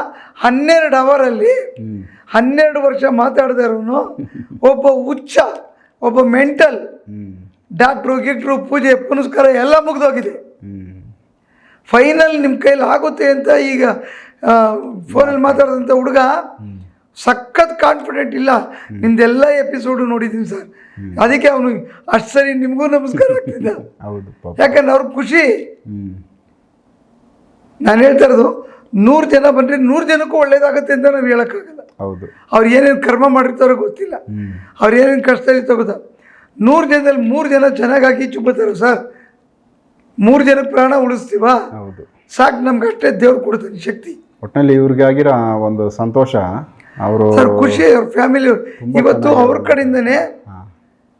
ಹನ್ನೆರಡು ಅವರಲ್ಲಿ ಹನ್ನೆರಡು ವರ್ಷ ಮಾತಾಡದೇ ಇರೋನು. ಒಬ್ಬ ಹುಚ್ಚ ಒಬ್ಬ ಮೆಂಟಲ್ ಡಾಕ್ಟ್ರು ಗಿಟ್ರು ಪೂಜೆ ಪುನಸ್ಕಾರ ಎಲ್ಲ ಮುಗಿದೋಗಿದೆ. ಫೈನಲ್ ನಿಮ್ಮ ಕೈಲಿ ಆಗುತ್ತೆ ಅಂತ ಈಗ ಫೋನಲ್ಲಿ ಮಾತಾಡಿದಂಥ ಹುಡುಗ ಸಖತ್ ಕಾನ್ಫಿಡೆಂಟ್ ಇಲ್ಲ. ನಿಮ್ದೆಲ್ಲ ಎಪಿಸೋಡು ನೋಡಿದ್ದೀನಿ ಸರ್. ಅದಕ್ಕೆ ಅವನು ಅಷ್ಟು ಸರಿ ನಿಮಗೂ ನಮಸ್ಕಾರ ಆಗ್ತಿದ್ದ. ಯಾಕಂದ್ರೆ ಅವ್ರ ಖುಷಿ. ನಾನು ಹೇಳ್ತಾ ಇರೋದು ನೂರು ಜನ ಬಂದ್ರೆ ನೂರು ಜನಕ್ಕೂ ಒಳ್ಳೇದಾಗುತ್ತೆ ಅಂತ ನಾವು ಹೇಳೋಕ್ಕಾಗಲ್ಲ. ಹೌದು. ಅವ್ರು ಏನೇನು ಕರ್ಮ ಮಾಡಿರ್ತಾರೋ ಗೊತ್ತಿಲ್ಲ. ಅವ್ರು ಏನೇನು ಕಷ್ಟ ಇರ್ತಾರೋ ಗೊತ್ತಾ ನೂರು ಜನದಲ್ಲಿ ಮೂರು ಜನ ಚೆನ್ನಾಗಾಗಿ ಚುಬ್ಬುತ್ತಾರೆ ಸರ್? ಮೂರು ಜನ ಪ್ರಾಣ ಉಳಿಸ್ತೀವಾ? ಹೌದು. ಸಾಕು ನಮ್ಗೆ ಅಷ್ಟೇ ದೇವ್ರು ಕೊಡ್ತಾನೆ ಶಕ್ತಿ. ಒಟ್ಟಿನಲ್ಲಿ ಇವ್ರಿಗೆ ಆಗಿರೋ ಒಂದು ಸಂತೋಷ ಅವರು ಖುಷಿ ಅವ್ರ ಫ್ಯಾಮಿಲಿ ಇವತ್ತು ಅವ್ರ ಕಡೆಯಿಂದನೇ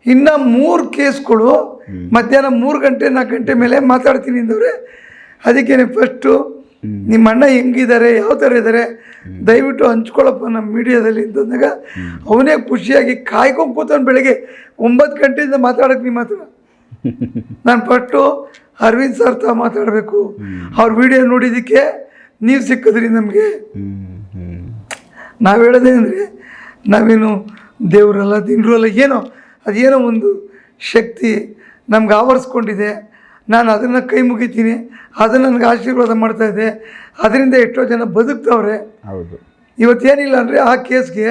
ಇನ್ನ ಮೂರು ಕೇಸ್ಗಳು ಮಧ್ಯಾಹ್ನ ಮೂರು ಗಂಟೆ ನಾಲ್ಕು ಗಂಟೆ ಮೇಲೆ ಮಾತಾಡ್ತೀನಿ ಅಂದವ್ರೆ. ಅದಕ್ಕೇನೆ ಫಸ್ಟು ನಿಮ್ಮ ಅಣ್ಣ ಹೆಂಗಿದ್ದಾರೆ ಯಾವ ಥರ ಇದ್ದಾರೆ ದಯವಿಟ್ಟು ಹಂಚ್ಕೊಳ್ಳಪ್ಪ ನಮ್ಮ ಮೀಡಿಯಾದಲ್ಲಿ ಅಂತಂದಾಗ ಅವನೇ ಖುಷಿಯಾಗಿ ಕಾಯ್ಕೊಂಡು ಕೂತಾನೆ ಬೆಳಗ್ಗೆ ಒಂಬತ್ತು ಗಂಟೆಯಿಂದ ಮಾತಾಡಕ್ಕೆ ನಿಮ್ಮ ಹತ್ರ. ನಾನು ಪಟ್ಟು ಅರವಿಂದ್ ಸರ್ ತಾ ಮಾತಾಡಬೇಕು. ಅವ್ರ ವಿಡಿಯೋ ನೋಡಿದ್ದಕ್ಕೆ ನೀವು ಸಿಕ್ಕಿದ್ರಿ ನಮಗೆ. ನಾವು ಹೇಳೋದೇ ಅಂದರೆ ನಾವೇನು ದೇವರಲ್ಲ ಅಲ್ಲ ಏನೋ ಅದೇನೋ ಒಂದು ಶಕ್ತಿ ನಮ್ಗೆ ಆವರಿಸ್ಕೊಂಡಿದೆ. ನಾನು ಅದನ್ನು ಕೈ ಮುಗಿತೀನಿ. ಅದು ನನಗೆ ಆಶೀರ್ವಾದ ಮಾಡ್ತಾ ಇದೆ. ಅದರಿಂದ ಎಷ್ಟೋ ಜನ ಬದುಕ್ತವ್ರೆ. ಹೌದು. ಇವತ್ತೇನಿಲ್ಲ ಅಂದರೆ ಆ ಕೇಸ್ಗೆ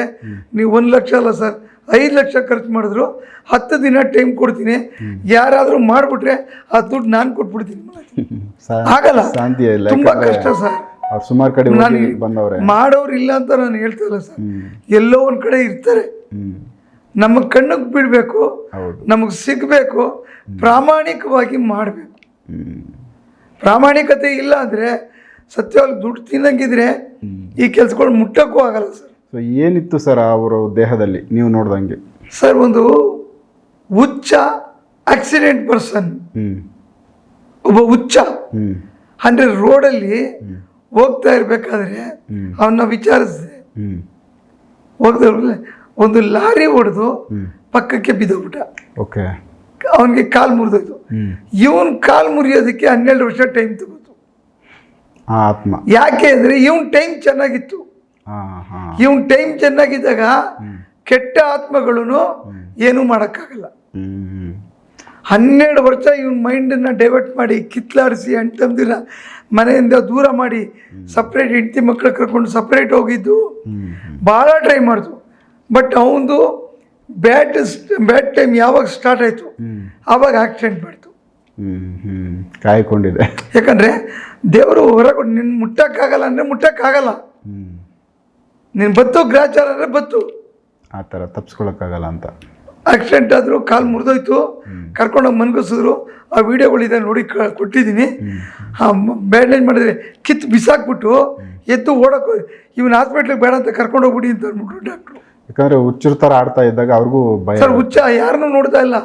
ನೀವು ಒಂದು ಲಕ್ಷ ಅಲ್ಲ ಸರ್ ಐದು ಲಕ್ಷ ಖರ್ಚು ಮಾಡಿದ್ರು. ಹತ್ತು ದಿನ ಟೈಮ್ ಕೊಡ್ತೀನಿ. ಯಾರಾದರೂ ಮಾಡಿಬಿಟ್ರೆ ಆ ದುಡ್ಡು ನಾನು ಕೊಟ್ಬಿಡ್ತೀನಿ. ಆಗಲ್ಲ. ತುಂಬ ಕಷ್ಟ ಸರ್. ಸುಮಾರು ಕಡೆ ನಾನು ಬಂದವ್ರೆ. ಮಾಡೋರು ಇಲ್ಲ ಅಂತ ನಾನು ಹೇಳ್ತಾ ಇಲ್ಲ ಸರ್. ಎಲ್ಲೋ ಒಂದು ಕಡೆ ಇರ್ತಾರೆ. ನಮ್ಮ ಕಣ್ಣಿಗೆ ಬಿಡಬೇಕು ನಮಗೆ ಸಿಗಬೇಕು ಪ್ರಾಮಾಣಿಕವಾಗಿ ಮಾಡಬೇಕು. ಪ್ರಾಮಾಣಿಕತೆ ಇಲ್ಲ ಅಂದರೆ ಸತ್ಯವಾಗಿ ದುಡ್ಡು ತಿನ್ನಂಗಿದ್ರೆ ಈ ಕೆಲಸಗಳು ಮುಟ್ಟಕ್ಕೂ ಆಗಲ್ಲ ಸರ್. ಸೊ ಏನಿತ್ತು ಸರ್ ಅವರ ದೇಹದಲ್ಲಿ? ನೀವು ನೋಡ್ದಂಗೆ. ಸರ್ ಒಂದು ಹುಚ್ಚ ಆಕ್ಸಿಡೆಂಟ್ ಪರ್ಸನ್. ಒಬ್ಬ ಹುಚ್ಚ. ಅಂದರೆ ರೋಡಲ್ಲಿ ಹೋಗ್ತಾ ಇರಬೇಕಾದ್ರೆ. ಅವನ್ನ ವಿಚಾರಿಸಿದೆ. ಹೋಗ್ದವ್ರಲ್ಲೇ ಒಂದು ಲಾರಿ ಹೊಡೆದು ಪಕ್ಕಕ್ಕೆ ಬಿದ್ದೋಗ್ಬಿಟ್ಟ. ಓಕೆ. ಅವನಿಗೆ ಕಾಲು ಮುರಿದೋಯ್ತು. ಇವನ್ ಕಾಲು ಮುರಿಯೋದಕ್ಕೆ ಹನ್ನೆರಡು ವರ್ಷ ಟೈಮ್ ತಗೋತು. ಆತ್ಮ. ಯಾಕೆ ಅಂದರೆ ಇವನ್ ಟೈಮ್ ಚೆನ್ನಾಗಿತ್ತು. ಇವನ್ ಟೈಮ್ ಚೆನ್ನಾಗಿದ್ದಾಗ ಕೆಟ್ಟ ಆತ್ಮಗಳು ಏನೂ ಮಾಡೋಕ್ಕಾಗಲ್ಲ. ಹನ್ನೆರಡು ವರ್ಷ ಇವನ್ ಮೈಂಡನ್ನು ಡೈವರ್ಟ್ ಮಾಡಿ ಕಿತ್ಲಾಡಿಸಿ ಅಣ್ತಂದಿರ ಮನೆಯಿಂದ ದೂರ ಮಾಡಿ ಸಪ್ರೇಟ್ ಹೆಂಡತಿ ಮಕ್ಕಳು ಕರ್ಕೊಂಡು ಸಪ್ರೇಟ್ ಹೋಗಿದ್ದು ಭಾಳ ಟ್ರೈ ಮಾಡಿದ್ರು ಬಟ್ ಅವನದು ಬ್ಯಾಡ್ ಬ್ಯಾಡ್ ಟೈಮ್ ಯಾವಾಗ ಸ್ಟಾರ್ಟ್ ಆಯಿತು? ಆವಾಗ ಆಕ್ಸಿಡೆಂಟ್ ಮಾಡಿತು. ಕಾಯ್ಕೊಂಡಿದೆ. ಯಾಕಂದರೆ ದೇವರು ಹೊರಗೆ ನಿನ್ನ ಮುಟ್ಟಕ್ಕಾಗಲ್ಲ ಅಂದರೆ ಮುಟ್ಟಕ್ಕಾಗಲ್ಲ. ನೀನು ಬತ್ತು ಗ್ರಾಚಾರ ಅಂದರೆ ಬತ್ತು. ಆ ಥರ ತಪ್ಪಿಸ್ಕೊಳಕ್ಕಾಗಲ್ಲ ಅಂತ. ಆಕ್ಸಿಡೆಂಟ್ ಆದರೂ ಕಾಲು ಮುರಿದೋಯ್ತು. ಕರ್ಕೊಂಡೋಗಿ ಮನ್ಗಿಸಿದ್ರು. ಆ ವಿಡಿಯೋಗಳಿದೆ ನೋಡಿ ಕ ಕೊಟ್ಟಿದ್ದೀನಿ. ಬ್ಯಾಂಡೇಜ್ ಮಾಡಿದ್ರೆ ಕಿತ್ತು ಬಿಸಾಕ್ಬಿಟ್ಟು ಎದ್ದು ಓಡೋಕೆ ಇವನ್ ಹಾಸ್ಪಿಟ್ಲಿಗೆ ಬೇಡ ಅಂತ ಕರ್ಕೊಂಡೋಗ್ಬಿಡಿ ಅಂತ ಅಂದ್ಬಿಟ್ರು ಡಾಕ್ಟ್ರು ಯಾಕಂದ್ರೆ ಹುಚ್ಚರ ಥರ ಆಡ್ತಾ ಇದ್ದಾಗ ಅವ್ರಿಗೂ ಭಯ ಸರ್ ಹುಚ್ಚ ಯಾರನ್ನೂ ನೋಡ್ತಾ ಇಲ್ಲ.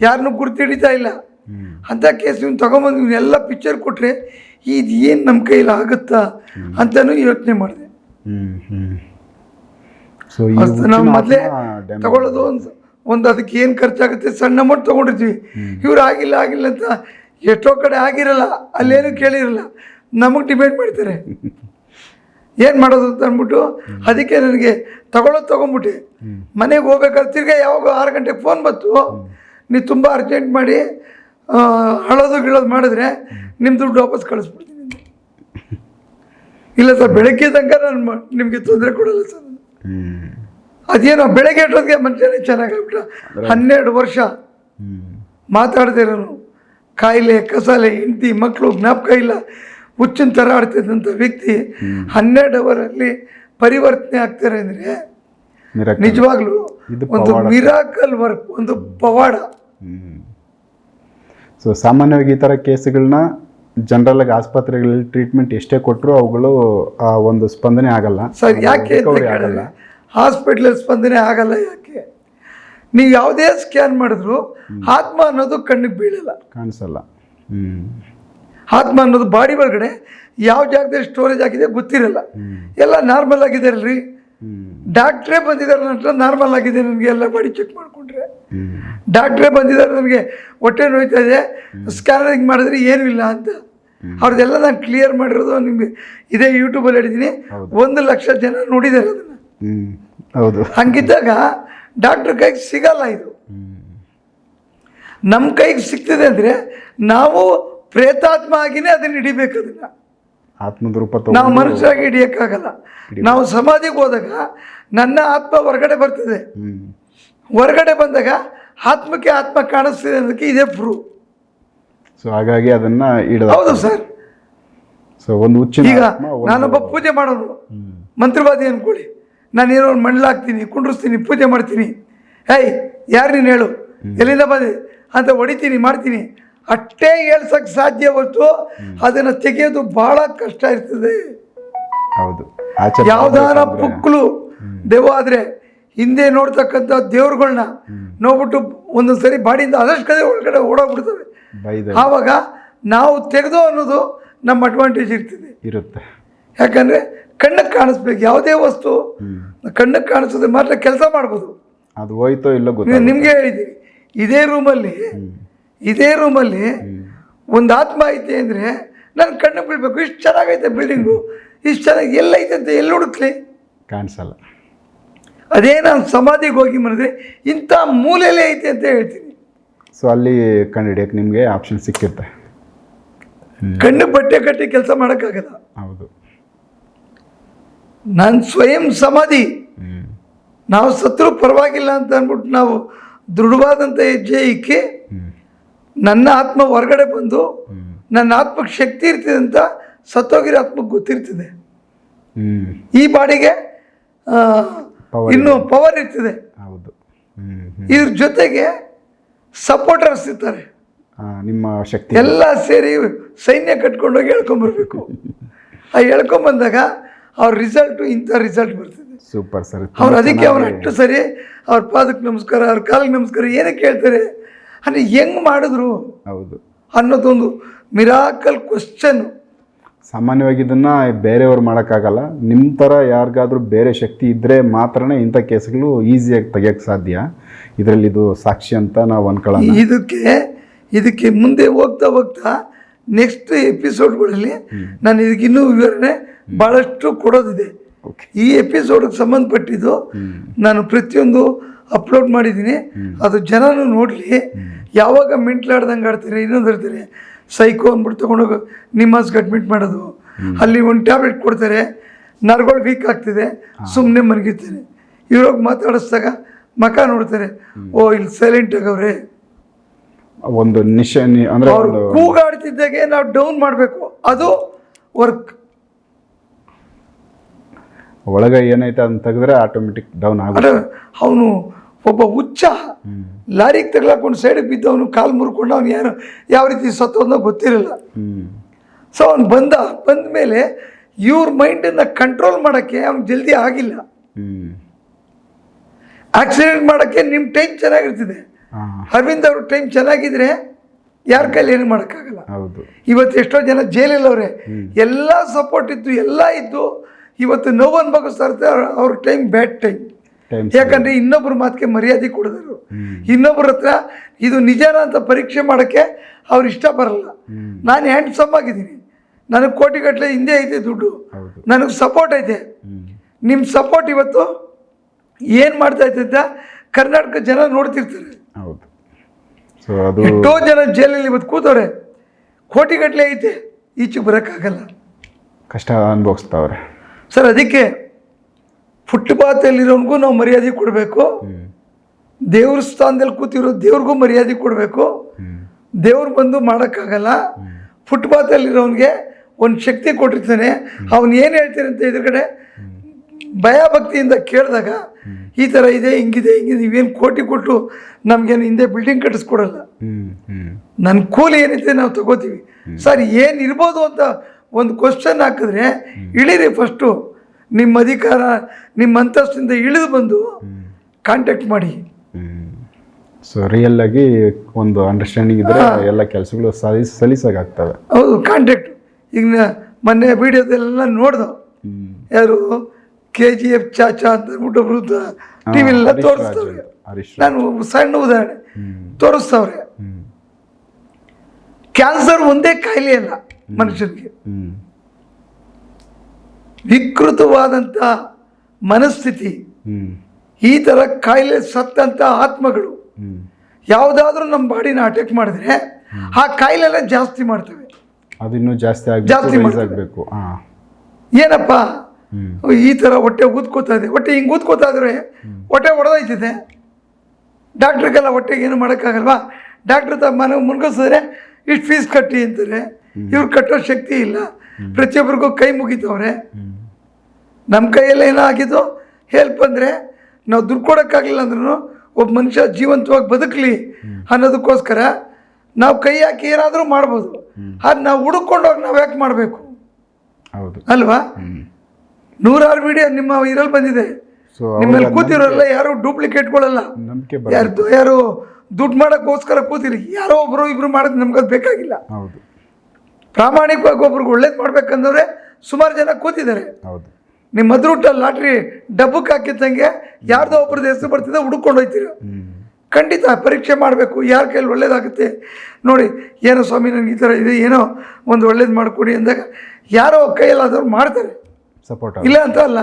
ಯಾರನ್ನೂ ಗುರ್ತು ಹಿಡಿತಾ ಇಲ್ಲ. ಅಂತ ಅಂಥ ಕೇಸ್ ಇವ್ನು ತೊಗೊಂಬಂದು ಇವನ್ನೆಲ್ಲ ಪಿಕ್ಚರ್ ಕೊಟ್ಟರೆ ಇದು ಏನು ನಮ್ಮ ಕೈಲಿ ಆಗುತ್ತಾ ಅಂತಲೂ ಯೋಚನೆ ಮಾಡಿದೆ. ನಾವು ಮೊದಲೇ ತಗೊಳ್ಳೋದು ಒಂದು ಒಂದು ಅದಕ್ಕೆ ಏನು ಖರ್ಚಾಗುತ್ತೆ? ಸಣ್ಣ ಅಮೌಂಟ್ ತೊಗೊಂಡಿರ್ತೀವಿ ಇವ್ರು ಆಗಿಲ್ಲ ಆಗಿಲ್ಲ ಅಂತ ಎಷ್ಟೋ ಕಡೆ ಆಗಿರಲ್ಲ ಅಲ್ಲೇನು ಕೇಳಿರಲ್ಲ. ನಮಗೆ ಡಿಪೆಂಡ್ ಮಾಡ್ತಾರೆ. ಏನು ಮಾಡೋದು ಅಂತ ಅಂದ್ಬಿಟ್ಟು ಅದಕ್ಕೆ ನನಗೆ ತಗೊಳ್ಳೋದು ತೊಗೊಂಬಿಟ್ಟೆ ಮನೆಗೆ ಹೋಗ್ಬೇಕಾದ್ರೆ ತಿರ್ಗಾ ಯಾವಾಗ ಆರು ಗಂಟೆಗೆ ಫೋನ್ ಬಂತು. ನೀವು ತುಂಬ ಅರ್ಜೆಂಟ್ ಮಾಡಿ ಹಳೋದು ಅಳೋದು ಗಿಳೋದು ಮಾಡಿದ್ರೆ ನಿಮ್ಮ ದುಡ್ಡು ವಾಪಸ್ ಕಳಿಸ್ಬಿಡ್ತೀನಿ. ಇಲ್ಲ ಸರ್ ಬೆಳಗ್ಗೆ ತನಕ ನಾನು ನಿಮಗೆ ತೊಂದರೆ ಕೊಡಲ್ಲ ಸರ್. ಅದೇನೋ ಬೆಳಗ್ಗೆ ಇಟ್ಟೋದಕ್ಕೆ ಮನುಷ್ಯನೇ ಚೆನ್ನಾಗಾಗ್ಬಿಟ್ಟ ಹನ್ನೆರಡು ವರ್ಷ. ಇರೋನು ಕಾಯಿಲೆ ಕಸಾಲೆ ಹೆಂಡತಿ ಮಕ್ಕಳು ಜ್ಞಾಪಕ ಇಲ್ಲ. ಹುಚ್ಚಿನ ಥರ ಆಡ್ತಿದ್ದಂಥ ವ್ಯಕ್ತಿ ಹನ್ನೆರಡು ಅವರಲ್ಲಿ ಪರಿವರ್ತನೆ ಆಗ್ತಾರೆ ಅಂದರೆ. ನಿಜವಾಗ್ಲೂ ಒಂದು. ಮಿರಾಕಲ್ ವರ್ಕ್ ಒಂದು ಪವಾಡ. ಸೊ ಸಾಮಾನ್ಯವಾಗಿ ಈ ಥರ ಕೇಸ್ಗಳನ್ನ ಜನರಲ್ ಆಗಿ ಆಸ್ಪತ್ರೆಗಳಲ್ಲಿ ಟ್ರೀಟ್ಮೆಂಟ್ ಎಷ್ಟೇ ಕೊಟ್ಟರು ಅವುಗಳು ಆ ಒಂದು ಸ್ಪಂದನೆ ಆಗಲ್ಲ. ಸರ್ ಯಾಕೆ ಆಗಲ್ಲ. ಹಾಸ್ಪಿಟ್ಲಲ್ಲಿ ಸ್ಪಂದನೆ ಆಗಲ್ಲ ಯಾಕೆ? ನೀವು ಯಾವುದೇ ಸ್ಕ್ಯಾನ್ ಮಾಡಿದ್ರು ಆತ್ಮ ಅನ್ನೋದು ಕಣ್ಣಿಗೆ ಬೀಳಲ್ಲ. ಕಾಣಿಸಲ್ಲ. ಹ್ಮ್. ಆತ್ಮ ಅನ್ನೋದು ಬಾಡಿ ಒಳಗಡೆ ಯಾವ ಜಾಗದಲ್ಲಿ ಸ್ಟೋರೇಜ್ ಆಗಿದೆ ಗೊತ್ತಿರಲ್ಲ. ಎಲ್ಲ ನಾರ್ಮಲ್ ಆಗಿದೆ ಅಲ್ರಿ ಡಾಕ್ಟ್ರೇ ಬಂದಿದ್ದಾರೆ ನಂತರ ನಾರ್ಮಲ್ ಆಗಿದೆ ನನಗೆ ಎಲ್ಲ ಬಾಡಿ ಚೆಕ್ ಮಾಡಿಕೊಂಡ್ರೆ. ಡಾಕ್ಟ್ರೇ ಬಂದಿದ್ದಾರೆ ನನಗೆ ಹೊಟ್ಟೆ ನೋಯ್ತಾ ಇದೆ. ಸ್ಕ್ಯಾನಿಂಗ್ ಮಾಡಿದ್ರೆ ಏನೂ ಇಲ್ಲ ಅಂತ. ಅವ್ರದ್ದೆಲ್ಲ ನಾನು ಕ್ಲಿಯರ್ ಮಾಡಿರೋದು ನಿಮಗೆ ಇದೇ ಯೂಟ್ಯೂಬಲ್ಲಿ ಹೇಳಿದ್ದೀನಿ. ಒಂದು ಲಕ್ಷ ಜನ ನೋಡಿದ್ದಾರೆ ಅದನ್ನು. ಹೌದು. ಹಂಗಿದ್ದಾಗ ಡಾಕ್ಟ್ರ್ ಕೈಗೆ ಸಿಗಲ್ಲ ಇದು. ನಮ್ಮ ಕೈಗೆ ಸಿಗ್ತದೆ ಅಂದರೆ ನಾವು ಪ್ರೇತಾತ್ಮ ಆಗಿನೇ ಅದನ್ನ ಹಿಡಿಬೇಕು ಅದನ್ನ. ಆತ್ಮದ ರೂಪ ನಾವು ಮನುಷ್ಯರಾಗಿ ಹಿಡಿಯೋಕ್ಕಾಗಲ್ಲ. ನಾವು ಸಮಾಧಿಗೆ ಹೋದಾಗ ನನ್ನ ಆತ್ಮ ಹೊರಗಡೆ ಬರ್ತದೆ. ಹೊರಗಡೆ ಬಂದಾಗ ಆತ್ಮಕ್ಕೆ ಆತ್ಮ ಕಾಣಿಸ್ತಿದೆ ಅನ್ನೋದಕ್ಕೆ ಇದೇ ಪ್ರೂ ಸೊ ಹಾಗಾಗಿ ಅದನ್ನ ಇಡ ಹೌದು ಸರ್. ಸೊ ಒಂದು ಹುಚ್ಚಿನ ಈಗ ನಾನೊಬ್ಬ ಪೂಜೆ ಮಾಡೋದು. ಮಂತ್ರವಾದಿ ಅನ್ಕೊಳ್ಳಿ. ನಾನು ಏನೋ ಒಂದು ಮಂಡ್ಲಾಕ್ತೀನಿ ಕುಂಡ್ರಿಸ್ತೀನಿ ಪೂಜೆ ಮಾಡ್ತೀನಿ. ಏಯ್ ಯಾರು ನೀನು ಹೇಳು? ಎಲ್ಲಿಂದ ಬಂದೆ? ಅಂತ ಹೊಡಿತೀನಿ ಮಾಡ್ತೀನಿ. ಅಷ್ಟೇ ಹೇಳ್ಸಕ್ಕೆ ಸಾಧ್ಯ ಹೊತ್ತು ಅದನ್ನು ತೆಗೆಯೋದು ಬಹಳ ಕಷ್ಟ ಇರ್ತದೆ. ಹೌದು. ಯಾವ್ದಾರ ಪುಕ್ಕಲು ಪುಕ್ಲು ದೆವ್ವ ಆದ್ರೆ ಹಿಂದೆ ನೋಡ್ತಕ್ಕಂಥ ದೇವ್ರುಗಳ್ನ ನೋಡ್ಬಿಟ್ಟು ಒಂದೊಂದು ಸರಿ ಬಾಡಿಯಿಂದ ಅದಷ್ಟು ಕಡೆ ಒಳಗಡೆ ಓಡೋಗ್ಬಿಡ್ತವೆ. ಆವಾಗ ನಾವು ತೆಗೆದು ಅನ್ನೋದು ನಮ್ಮ ಅಡ್ವಾಂಟೇಜ್ ಇರ್ತದೆ. ಇರುತ್ತೆ. ಯಾಕಂದ್ರೆ ಕಣ್ಣಿಗೆ ಕಾಣಿಸ್ಬೇಕು ಯಾವುದೇ ವಸ್ತು ಕಣ್ಣಿಗೆ ಕಾಣಿಸೋದ್ರೆ ಮಾತ್ರ ಕೆಲಸ ಮಾಡ್ಬೋದು. ಅದು ಹೋಯ್ತೋ ಇಲ್ಲೋ ಗೊತ್ತಿಲ್ಲ ನಿಮ್ಗೆ ಹೇಳಿದ್ದೀನಿ ಇದೇ ರೂಮಲ್ಲಿ ಇದೇ ರೂಮಲ್ಲಿ ಒಂದು ಆತ್ಮ ಐತೆ ಅಂದರೆ ನಾನು ಕಣ್ಣು ಬಿಡಬೇಕು ಇಷ್ಟು ಚೆನ್ನಾಗೈತೆ ಬಿಲ್ಡಿಂಗು ಇಷ್ಟು ಚೆನ್ನಾಗಿ ಎಲ್ಲೈತೆ ಅಂತ ಎಲ್ಲಿ ಹುಡುಕ್ಲಿ? ಕಾಣಿಸಲ್ಲ. ಅದೇ ನಾನು ಸಮಾಧಿಗೆ ಹೋಗಿ ಮಾಡಿದ್ರೆ ಇಂಥ ಮೂಲೆಯಲ್ಲೇ ಐತೆ ಅಂತ ಹೇಳ್ತೀನಿ. ಸೊ ಅಲ್ಲಿ ಕಂಡುಹಿಡಿಯಕ್ಕೆ ನಿಮಗೆ ಆಪ್ಷನ್ ಸಿಕ್ಕಿರುತ್ತೆ. ಕಣ್ಣು ಬಟ್ಟೆ ಕಟ್ಟಿ ಕೆಲಸ ಮಾಡೋಕ್ಕಾಗಲ್ಲ. ಹೌದು. ನಾನು ಸ್ವಯಂ ಸಮಾಧಿ. ನಾವು ಸತ್ರು ಪರವಾಗಿಲ್ಲ ಅಂತ ಅಂದ್ಬಿಟ್ಟು ನಾವು ದೃಢವಾದಂಥ ಹೆಜ್ಜೆ ಇಕ್ಕಿ ನನ್ನ ಆತ್ಮ ಹೊರಗಡೆ ಬಂದು ನನ್ನ ಆತ್ಮಕ್ಕೆ ಶಕ್ತಿ ಇರ್ತದೆ ಅಂತ ಸತ್ತೋಗಿರೋ ಆತ್ಮಕ್ಕೆ ಗೊತ್ತಿರ್ತದೆ. ಈ ಬಾಡಿಗೆ ಇನ್ನು ಪವರ್ ಇರ್ತದೆ. ಹೌದು. ಇದ್ರ ಜೊತೆಗೆ ಸಪೋರ್ಟರ್ಸ್ ಇರ್ತಾರೆ. ನಿಮ್ಮ ಶಕ್ತಿ. ಎಲ್ಲ ಸೇರಿ ಸೈನ್ಯ ಕಟ್ಕೊಂಡೋಗಿ ಹೇಳ್ಕೊಂಬರ್ಬೇಕು ಆ ಹೇಳ್ಕೊಂಬಂದಾಗ ಅವ್ರ ರಿಸಲ್ಟು ಇಂಥ ರಿಸಲ್ಟ್ ಬರ್ತದೆ. ಸೂಪರ್ ಸರ್ ಅವ್ರು ಅದಕ್ಕೆ ಅವ್ರು ಅಷ್ಟು ಸರಿ ಅವ್ರ ಪಾದಕ್ಕೆ ನಮಸ್ಕಾರ ಅವ್ರ ಕಾಲಿಗೆ ನಮಸ್ಕಾರ ಏನಕ್ಕೆ ಹೇಳ್ತಾರೆ ಅಂದರೆ ಹೆಂಗೆ ಮಾಡಿದ್ರು? ಹೌದು. ಅನ್ನೋದೊಂದು ಮಿರಾಕಲ್ ಕ್ವಶನ್ ಸಾಮಾನ್ಯವಾಗಿ ಇದನ್ನು ಬೇರೆಯವ್ರು ಮಾಡೋಕ್ಕಾಗಲ್ಲ. ನಿಮ್ಮ ಥರ ಯಾರಿಗಾದ್ರೂ ಬೇರೆ ಶಕ್ತಿ ಇದ್ದರೆ ಮಾತ್ರನೇ ಇಂಥ ಕೇಸ್ಗಳು ಈಸಿಯಾಗಿ ತೆಗಿಯೋಕ್ಕೆ ಸಾಧ್ಯ. ಇದರಲ್ಲಿ ಇದು ಸಾಕ್ಷಿ ಅಂತ ನಾವು ಅನ್ಕೊಳ್ಳೋಣ. ಇದಕ್ಕೆ ಇದಕ್ಕೆ ಮುಂದೆ ಹೋಗ್ತಾ ಹೋಗ್ತಾ ನೆಕ್ಸ್ಟ್ ಎಪಿಸೋಡ್ಗಳಲ್ಲಿ ನಾನು ಇದಕ್ಕೆ ಇನ್ನೂ ವಿವರಣೆ ಭಾಳಷ್ಟು ಕೊಡೋದಿದೆ. ಈ ಎಪಿಸೋಡ್ಗೆ ಸಂಬಂಧಪಟ್ಟಿದ್ದು ನಾನು ಪ್ರತಿಯೊಂದು ಅಪ್ಲೋಡ್ ಮಾಡಿದ್ದೀನಿ. ಅದು ಜನನೂ ನೋಡಲಿ. ಯಾವಾಗ ಮಿಂಟ್ಲಾಡ್ದಂಗೆ ಆಡ್ತೀರಿ ಇನ್ನೊಂದು ಇರ್ತೀರಿ ಸೈಕೋ ಅಂದ್ಬಿಟ್ಟು ತೊಗೊಂಡೋಗಿ ನಿಮ್ಮಾಸ್ಗೆ ಅಡ್ಮಿಟ್ ಮಾಡೋದು. ಅಲ್ಲಿ ಒಂದು ಟ್ಯಾಬ್ಲೆಟ್ ಕೊಡ್ತಾರೆ ನರ್ಗಳು ವೀಕ್ ಆಗ್ತಿದೆ ಸುಮ್ಮನೆ ಮನಗಿರ್ತಾರೆ ಇವ್ರೋಗಿ ಮಾತಾಡಿಸ್ದಾಗ ಮಕ ನೋಡ್ತಾರೆ ಓ ಇಲ್ಲಿ ಸೈಲೆಂಟ್ ಆಗವ್ರೆ ಒಂದು ನಿಶಾನಿ ಅಂದ್ರೆ ಅವ್ರು ಕೂಗಾಡ್ತಿದ್ದಾಗೆ ನಾವು ಡೌನ್ ಮಾಡಬೇಕು. ಅದು ವರ್ಕ್ ಒಳಗೆ ಏನೈತೆ ಅದನ್ನ ತೆಗೆದ್ರೆ ಆಟೋಮೆಟಿಕ್ ಡೌನ್ ಆಗುತ್ತೆ. ಅವನು ಒಬ್ಬ ಹುಚ್ಚ ಲಾರಿಗೆ ತಗ್ಲಾಕೊಂಡು ಸೈಡಿಗೆ ಬಿದ್ದವನು ಕಾಲು ಮುರ್ಕೊಂಡು ಅವನು ಏನು ಯಾವ ರೀತಿ ಸತ್ತೋದನ್ನ ಗೊತ್ತಿರಲಿಲ್ಲ. ಸೊ ಅವನು ಬಂದ ಬಂದ ಮೇಲೆ ಇವ್ರ ಮೈಂಡನ್ನು ಕಂಟ್ರೋಲ್ ಮಾಡೋಕ್ಕೆ ಅವ್ನು ಜಲ್ದಿ ಆಗಿಲ್ಲ. ಆಕ್ಸಿಡೆಂಟ್ ಮಾಡೋಕ್ಕೆ ನಿಮ್ಮ ಟೈಮ್ ಚೆನ್ನಾಗಿರ್ತಿದೆ. ಅರವಿಂದ್ ಅವ್ರ ಟೈಮ್ ಚೆನ್ನಾಗಿದ್ರೆ ಯಾರ ಕೈಲಿ ಏನು ಮಾಡೋಕ್ಕಾಗಲ್ಲ. ಹೌದು. ಇವತ್ತು ಎಷ್ಟೋ ಜನ ಜೈಲಲ್ಲವ್ರೆ ಎಲ್ಲ ಸಪೋರ್ಟ್ ಇದ್ದು ಎಲ್ಲ ಇದ್ದು ಇವತ್ತು ನೋವು ಅನ್ಭವಿಸ್ತಾ ಇರ್ತಾರೆ ಅವ್ರ ಟೈಮ್ ಬ್ಯಾಡ್ ಟೈಮ್ ಯಾಕಂದ್ರೆ ಇನ್ನೊಬ್ಬರ ಮಾತಿಗೆ ಮರ್ಯಾದೆ ಕೊಡಿದ್ರು. ಇನ್ನೊಬ್ಬರ ಹತ್ರ ಇದು ನಿಜಾನ ಅಂತ ಪರೀಕ್ಷೆ ಮಾಡೋಕ್ಕೆ ಅವ್ರು ಇಷ್ಟ ಬರಲ್ಲ. ನಾನು ಹ್ಯಾಂಡ್ಸಮ್ ಆಗಿದ್ದೀನಿ. ನನಗೆ ಕೋಟಿಗಟ್ಟಲೆ ಹಿಂದೆ ಐತೆ ದುಡ್ಡು. ನನಗೆ ಸಪೋರ್ಟ್ ಐತೆ. ನಿಮ್ಮ ಸಪೋರ್ಟ್ ಇವತ್ತು ಏನು ಮಾಡ್ತಾ ಐತೆ ಅಂತ ಕರ್ನಾಟಕ ಜನ ನೋಡ್ತಿರ್ತಾರೆ. ಎಷ್ಟೋ ಜನ ಜೈಲಲ್ಲಿ ಇವತ್ತು ಕೂತವ್ರೆ. ಕೋಟಿಗಟ್ಟಲೆ ಐತೆ. ಈಚೆಗೆ ಬರೋಕ್ಕಾಗಲ್ಲ. ಕಷ್ಟ ಅನುಭವಿಸ್ತಾವ್ರೆ. ಸರ್ ಅದಕ್ಕೆ ಫುಟ್ಪಾತಲ್ಲಿರೋನ್ಗೂ ನಾವು ಮರ್ಯಾದೆ ಕೊಡಬೇಕು. ದೇವ್ರ ಸ್ಥಾನದಲ್ಲಿ ಕೂತಿರೋ ದೇವ್ರಿಗೂ ಮರ್ಯಾದೆ ಕೊಡಬೇಕು. ದೇವ್ರು ಬಂದು ಮಾಡೋಕ್ಕಾಗಲ್ಲ. ಫುಟ್ಪಾತಲ್ಲಿರೋನ್ಗೆ ಒಂದು ಶಕ್ತಿ ಕೊಟ್ಟಿರ್ತಾನೆ. ಅವನು ಏನು ಹೇಳ್ತಾನೆ ಅಂತ ಎದುರುಗಡೆ ಭಯ ಭಕ್ತಿಯಿಂದ ಕೇಳಿದಾಗ ಈ ಥರ ಇದೆ ಹಿಂಗಿದೆ ಹಿಂಗಿದೆ ನೀವೇನು ಕೋಟಿ ಕೊಟ್ಟು ನಮಗೇನು ಹಿಂದೆ ಬಿಲ್ಡಿಂಗ್ ಕಟ್ಟಿಸ್ಕೊಡಲ್ಲ. ನನ್ನ ಕೂಲಿ ಏನಿದೆ ನಾವು ತಗೋತೀವಿ. ಸರ್ ಏನು ಇರ್ಬೋದು ಅಂತ ಒಂದು ಕ್ವಶನ್ ಹಾಕಿದ್ರೆ ಇಳಿರಿ ಫಸ್ಟು ನಿಮ್ಮ ಅಧಿಕಾರ ನಿಮ್ಮ ಅಂತಸ್ತಿಂದ ಇಳಿದು ಬಂದು ಕಾಂಟ್ಯಾಕ್ಟ್ ಮಾಡಿ. ಸೊ ರಿಯಲ್ ಆಗಿ ಒಂದು ಅಂಡರ್ಸ್ಟ್ಯಾಂಡಿಂಗ್ ಇದ್ರೆ ಎಲ್ಲ ಕೆಲಸಗಳು ಸಲೀಸ್ ಸಲೀಸಾಗಿ ಆಗ್ತವೆ ಹೌದು ಕಾಂಟ್ಯಾಕ್ಟ್ ಈಗ ಮೊನ್ನೆ ವಿಡಿಯೋದಲ್ಲೆಲ್ಲ ನೋಡ್ದು. ಯಾರು? ಕೆ ಜಿ ಎಫ್ ಚಾಚಾ ಅಂತ ಊಟ ವೃದ್ಧ ಟಿ ರಾಜ್ ತೋರಿಸ್ತವ್ರೆ. ನಾನು ಸಣ್ಣ ಉದಾಹರಣೆ. ತೋರಿಸ್ತವ್ರೆ. ಕ್ಯಾನ್ಸರ್ ಒಂದೇ ಕಾಯಿಲೆ ಅಲ್ಲ. ಮನುಷ್ಯನಿಗೆ ವಿಕೃತವಾದಂತಹ ವಿಕೃತವಾದಂಥ ಮನಸ್ಥಿತಿ. ಈ ಥರ ಕಾಯಿಲೆ ಸತ್ತಂಥ ಆತ್ಮಗಳು. ಯಾವುದಾದ್ರೂ ನಮ್ಮ ಬಾಡಿನ ಅಟ್ಯಾಕ್ ಮಾಡಿದ್ರೆ ಆ ಕಾಯಿಲೆಲ್ಲ ಜಾಸ್ತಿ ಮಾಡ್ತವೆ. ಅದಿನ್ನೂ ಜಾಸ್ತಿ ಜಾಸ್ತಿ. ಆಗಬೇಕು. ಏನಪ್ಪ? ಈ ಥರ ಹೊಟ್ಟೆ ಊದ್ಕೋತಾ ಇದೆ. ಹೊಟ್ಟೆ ಹಿಂಗೆ ಊದ್ಕೋತಾ ಇದ್ರೆ ಹೊಟ್ಟೆ ಒಡೆದೋಯ್ತಿದೆ. ಡಾಕ್ಟ್ರಿಗೆಲ್ಲ ಹೊಟ್ಟೆಗೆ ಏನು ಮಾಡೋಕ್ಕಾಗಲ್ವಾ? ಡಾಕ್ಟ್ರ್ ತ ಮನೆ ಮುನ್ಗಿಸಿದ್ರೆ ಇಷ್ಟು ಫೀಸ್ ಕಟ್ಟಿ ಅಂತಾರೆ. ಇವ್ರು ಕಟ್ಟೋ ಶಕ್ತಿ ಇಲ್ಲ. ಪ್ರತಿಯೊಬ್ಬರಿಗೂ ಕೈ ಮುಗಿತವ್ರೆ. ನಮ್ಮ ಕೈಯಲ್ಲಿ ಏನೋ ಆಗಿದ್ದು ಹೆಲ್ಪ್ ಅಂದರೆ ನಾವು ದುಡ್ಡು ಕೊಡೋಕ್ಕಾಗಲಿಲ್ಲ ಅಂದ್ರೂ ಒಬ್ಬ ಮನುಷ್ಯ ಜೀವಂತವಾಗಿ ಬದುಕಲಿ ಅನ್ನೋದಕ್ಕೋಸ್ಕರ ನಾವು ಕೈ ಹಾಕಿ ಏನಾದರೂ ಮಾಡ್ಬೋದು. ಅದು ನಾವು ಹುಡುಕೊಂಡೋಗಿ ನಾವು ಯಾಕೆ ಮಾಡಬೇಕು? ಹೌದು. ಅಲ್ವಾ? ನೂರಾರು ವಿಡಿಯೋ ನಿಮ್ಮ ಇದ್ರಲ್ಲಿ ಬಂದಿದೆ. ನಿಮ್ಮಲ್ಲಿ ಕೂತಿರೋಲ್ಲ ಯಾರು ಡೂಪ್ಲಿಕೇಟ್ಗಳಲ್ಲ ಯಾರು ಯಾರು ದುಡ್ಡು ಮಾಡೋಕ್ಕೋಸ್ಕರ ಕೂತಿರಿ. ಯಾರೋ ಒಬ್ರು ಇಬ್ರು ಮಾಡೋದು ನಮ್ಗೆ ಅದು ಬೇಕಾಗಿಲ್ಲ. ಹೌದು. ಪ್ರಾಮಾಣಿಕವಾಗಿ ಒಬ್ರಿಗೆ ಒಳ್ಳೇದು ಮಾಡ್ಬೇಕಂದ್ರೆ ಸುಮಾರು ಜನ ಕೂತಿದ್ದಾರೆ. ಹೌದು. ನಿಮ್ಮ ಮದ್ರೂಟ ಲಾಟ್ರಿ ಡಬ್ಬಕ್ಕೆ ಹಾಕಿದ್ದಂಗೆ ಯಾರ್ದೋ ಒಬ್ರದ್ದು ಹೆಸರು ಬರ್ತಿದ್ರೆ ಹುಡುಕೊಂಡು ಹೋಯ್ತೀರ. ಖಂಡಿತ ಪರೀಕ್ಷೆ ಮಾಡಬೇಕು ಯಾರ ಕೈಯಲ್ಲಿ ಒಳ್ಳೇದಾಗುತ್ತೆ. ನೋಡಿ ಏನೋ ಸ್ವಾಮಿ ನನಗೆ ಈ ಥರ ಇದೆ ಏನೋ ಒಂದು ಒಳ್ಳೇದು ಮಾಡಿಕೊಡಿ ಅಂದಾಗ ಯಾರೋ ಕೈಯಲ್ಲಾದವ್ರು ಮಾಡ್ತಾರೆ. ಸಪೋರ್ಟ್ ಇಲ್ಲ ಅಂತ ಅಲ್ಲ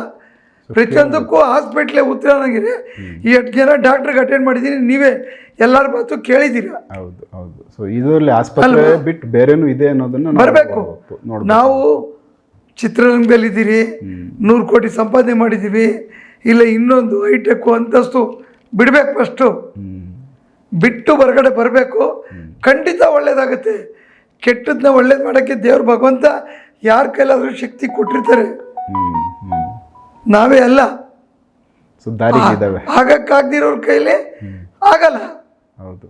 ಪ್ರತಿಯೊಂದಕ್ಕೂ ಹಾಸ್ಪಿಟ್ಲೇ ಉತ್ತರ ಆಗಿದೆ ಈ ಎಷ್ಟು ಜನ ಡಾಕ್ಟ್ರಿಗೆ ಅಟೆಂಡ್ ಮಾಡಿದ್ದೀನಿ ನೀವೇ ಎಲ್ಲರ ಮಾತು ಕೇಳಿದೀರ. ಹೌದು ಹೌದು. ಸೊ ಇದರಲ್ಲಿ ಆಸ್ಪತ್ರೆ ಬಿಟ್ಟು ಬೇರೆನೂ ಇದೆ ಅನ್ನೋದನ್ನ ನಾವು ಬರಬೇಕು. ನೋಡಿ ನಾವು ಚಿತ್ರರಂಗದಲ್ಲಿದ್ದೀರಿ ನೂರು ಕೋಟಿ ಸಂಪಾದನೆ ಮಾಡಿದ್ದೀವಿ ಇಲ್ಲ ಇನ್ನೊಂದು ಐಟೆಕ್ ಅಂತಸ್ತು ಬಿಡಬೇಕು ಫಸ್ಟು ಬಿಟ್ಟು ಹೊರಗಡೆ ಬರಬೇಕು. ಖಂಡಿತ ಒಳ್ಳೇದಾಗುತ್ತೆ. ಕೆಟ್ಟದನ್ನ ಒಳ್ಳೇದು ಮಾಡೋಕ್ಕೆ ದೇವ್ರ ಭಗವಂತ ಯಾರ ಕೈಲಾದರೂ ಶಕ್ತಿ ಕೊಟ್ಟಿರ್ತಾರೆ. ನಾವೇ ಅಲ್ಲ. ಆಗಕ್ಕಾಗ್ದಿರೋರ ಕೈಲಿ ಆಗಲ್ಲ. ಹೌದು.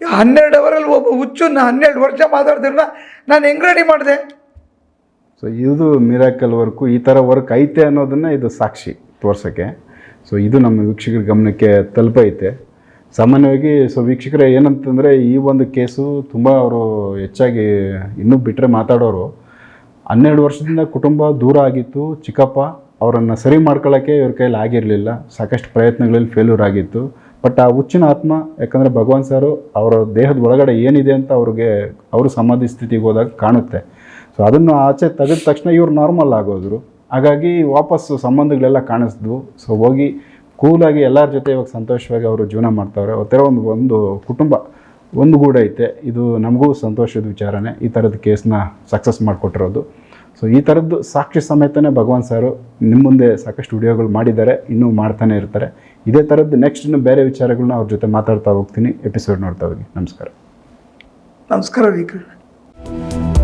ಹನ್ನೆರಡು ಅವರಲ್ಲಿ ಒಬ್ಬ ಹುಚ್ಚು ನಾ ಹನ್ನೆರಡು ವರ್ಷ ಮಾತಾಡ್ತಿರಲ್ಲ ನಾನು ಹೆಂಗ್ ರೆಡಿ ಮಾಡಿದೆ? ಸೊ ಇದು ಮಿರಾಕಲ್ ವರ್ಕು ಈ ಥರ ವರ್ಕ್ ಐತೆ ಅನ್ನೋದನ್ನು ಇದು ಸಾಕ್ಷಿ ತೋರ್ಸೋಕ್ಕೆ. ಸೊ ಇದು ನಮ್ಮ ವೀಕ್ಷಕರ ಗಮನಕ್ಕೆ ತಲುಪೈತೆ. ಸಾಮಾನ್ಯವಾಗಿ ಸೊ ವೀಕ್ಷಕರೇ ಏನಂತಂದರೆ, ಈ ಒಂದು ಕೇಸು ತುಂಬ ಅವರು ಹೆಚ್ಚಾಗಿ ಇನ್ನೂ ಬಿಟ್ಟರೆ ಮಾತಾಡೋರು. ಹನ್ನೆರಡು ವರ್ಷದಿಂದ ಕುಟುಂಬ ದೂರ ಆಗಿತ್ತು, ಚಿಕ್ಕಪ್ಪ ಅವರನ್ನು ಸರಿ ಮಾಡ್ಕೊಳ್ಳೋಕ್ಕೆ ಇವ್ರ ಕೈಯಲ್ಲಿ ಆಗಿರಲಿಲ್ಲ. ಸಾಕಷ್ಟು ಪ್ರಯತ್ನಗಳಲ್ಲಿ ಫೇಲ್ಯೂರ್ ಆಗಿತ್ತು. ಬಟ್ ಆ ಹುಚ್ಚಿನ ಆತ್ಮ, ಯಾಕಂದರೆ ಭಗವಾನ್ ಸರು ಅವರ ದೇಹದ ಒಳಗಡೆ ಏನಿದೆ ಅಂತ ಅವ್ರಿಗೆ, ಅವರು ಸಮಾಧಿ ಸ್ಥಿತಿಗೆ ಹೋದಾಗ ಕಾಣುತ್ತೆ. ಸೊ ಅದನ್ನು ಆಚೆ ತೆಗೆದ ತಕ್ಷಣ ಇವರು ನಾರ್ಮಲ್ ಆಗೋದ್ರು. ಹಾಗಾಗಿ ವಾಪಸ್ಸು ಸಂಬಂಧಗಳೆಲ್ಲ ಕಾಣಿಸಿದ್ವು ಸೊ ಹೋಗಿ ಕೂಲಾಗಿ ಎಲ್ಲರ ಜೊತೆ ಇವಾಗ ಸಂತೋಷವಾಗಿ ಅವರು ಜೀವನ ಮಾಡ್ತಾವ್ರೆ. ಆ ಒಂದು ಒಂದು ಕುಟುಂಬ, ಒಂದು ಗೂಡ ಐತೆ. ಇದು ನಮಗೂ ಸಂತೋಷದ ವಿಚಾರನೇ. ಈ ಥರದ ಕೇಸ್ನ ಸಕ್ಸಸ್ ಮಾಡಿಕೊಟ್ಟಿರೋದು. ಸೊ ಈ ಥರದ್ದು ಸಾಕ್ಷಿ ಸಮೇತನೇ ಭಗವಾನ್ ಸಾರು ನಿಮ್ಮ ಮುಂದೆ ಸಾಕಷ್ಟು ವಿಡಿಯೋಗಳು ಮಾಡಿದ್ದಾರೆ. ಇನ್ನೂ ಮಾಡ್ತಾನೆ ಇರ್ತಾರೆ. ಇದೇ ಥರದ್ದು ನೆಕ್ಸ್ಟ್ ಇನ್ನು ಬೇರೆ ವಿಚಾರಗಳನ್ನ ಅವ್ರ ಜೊತೆ ಮಾತಾಡ್ತಾ ಹೋಗ್ತೀನಿ. ಎಪಿಸೋಡ್ ನೋಡ್ತಾ ಹೋಗಿ. ನಮಸ್ಕಾರ. ನಮಸ್ಕಾರ ವೀಕ್ಷಕರೇ.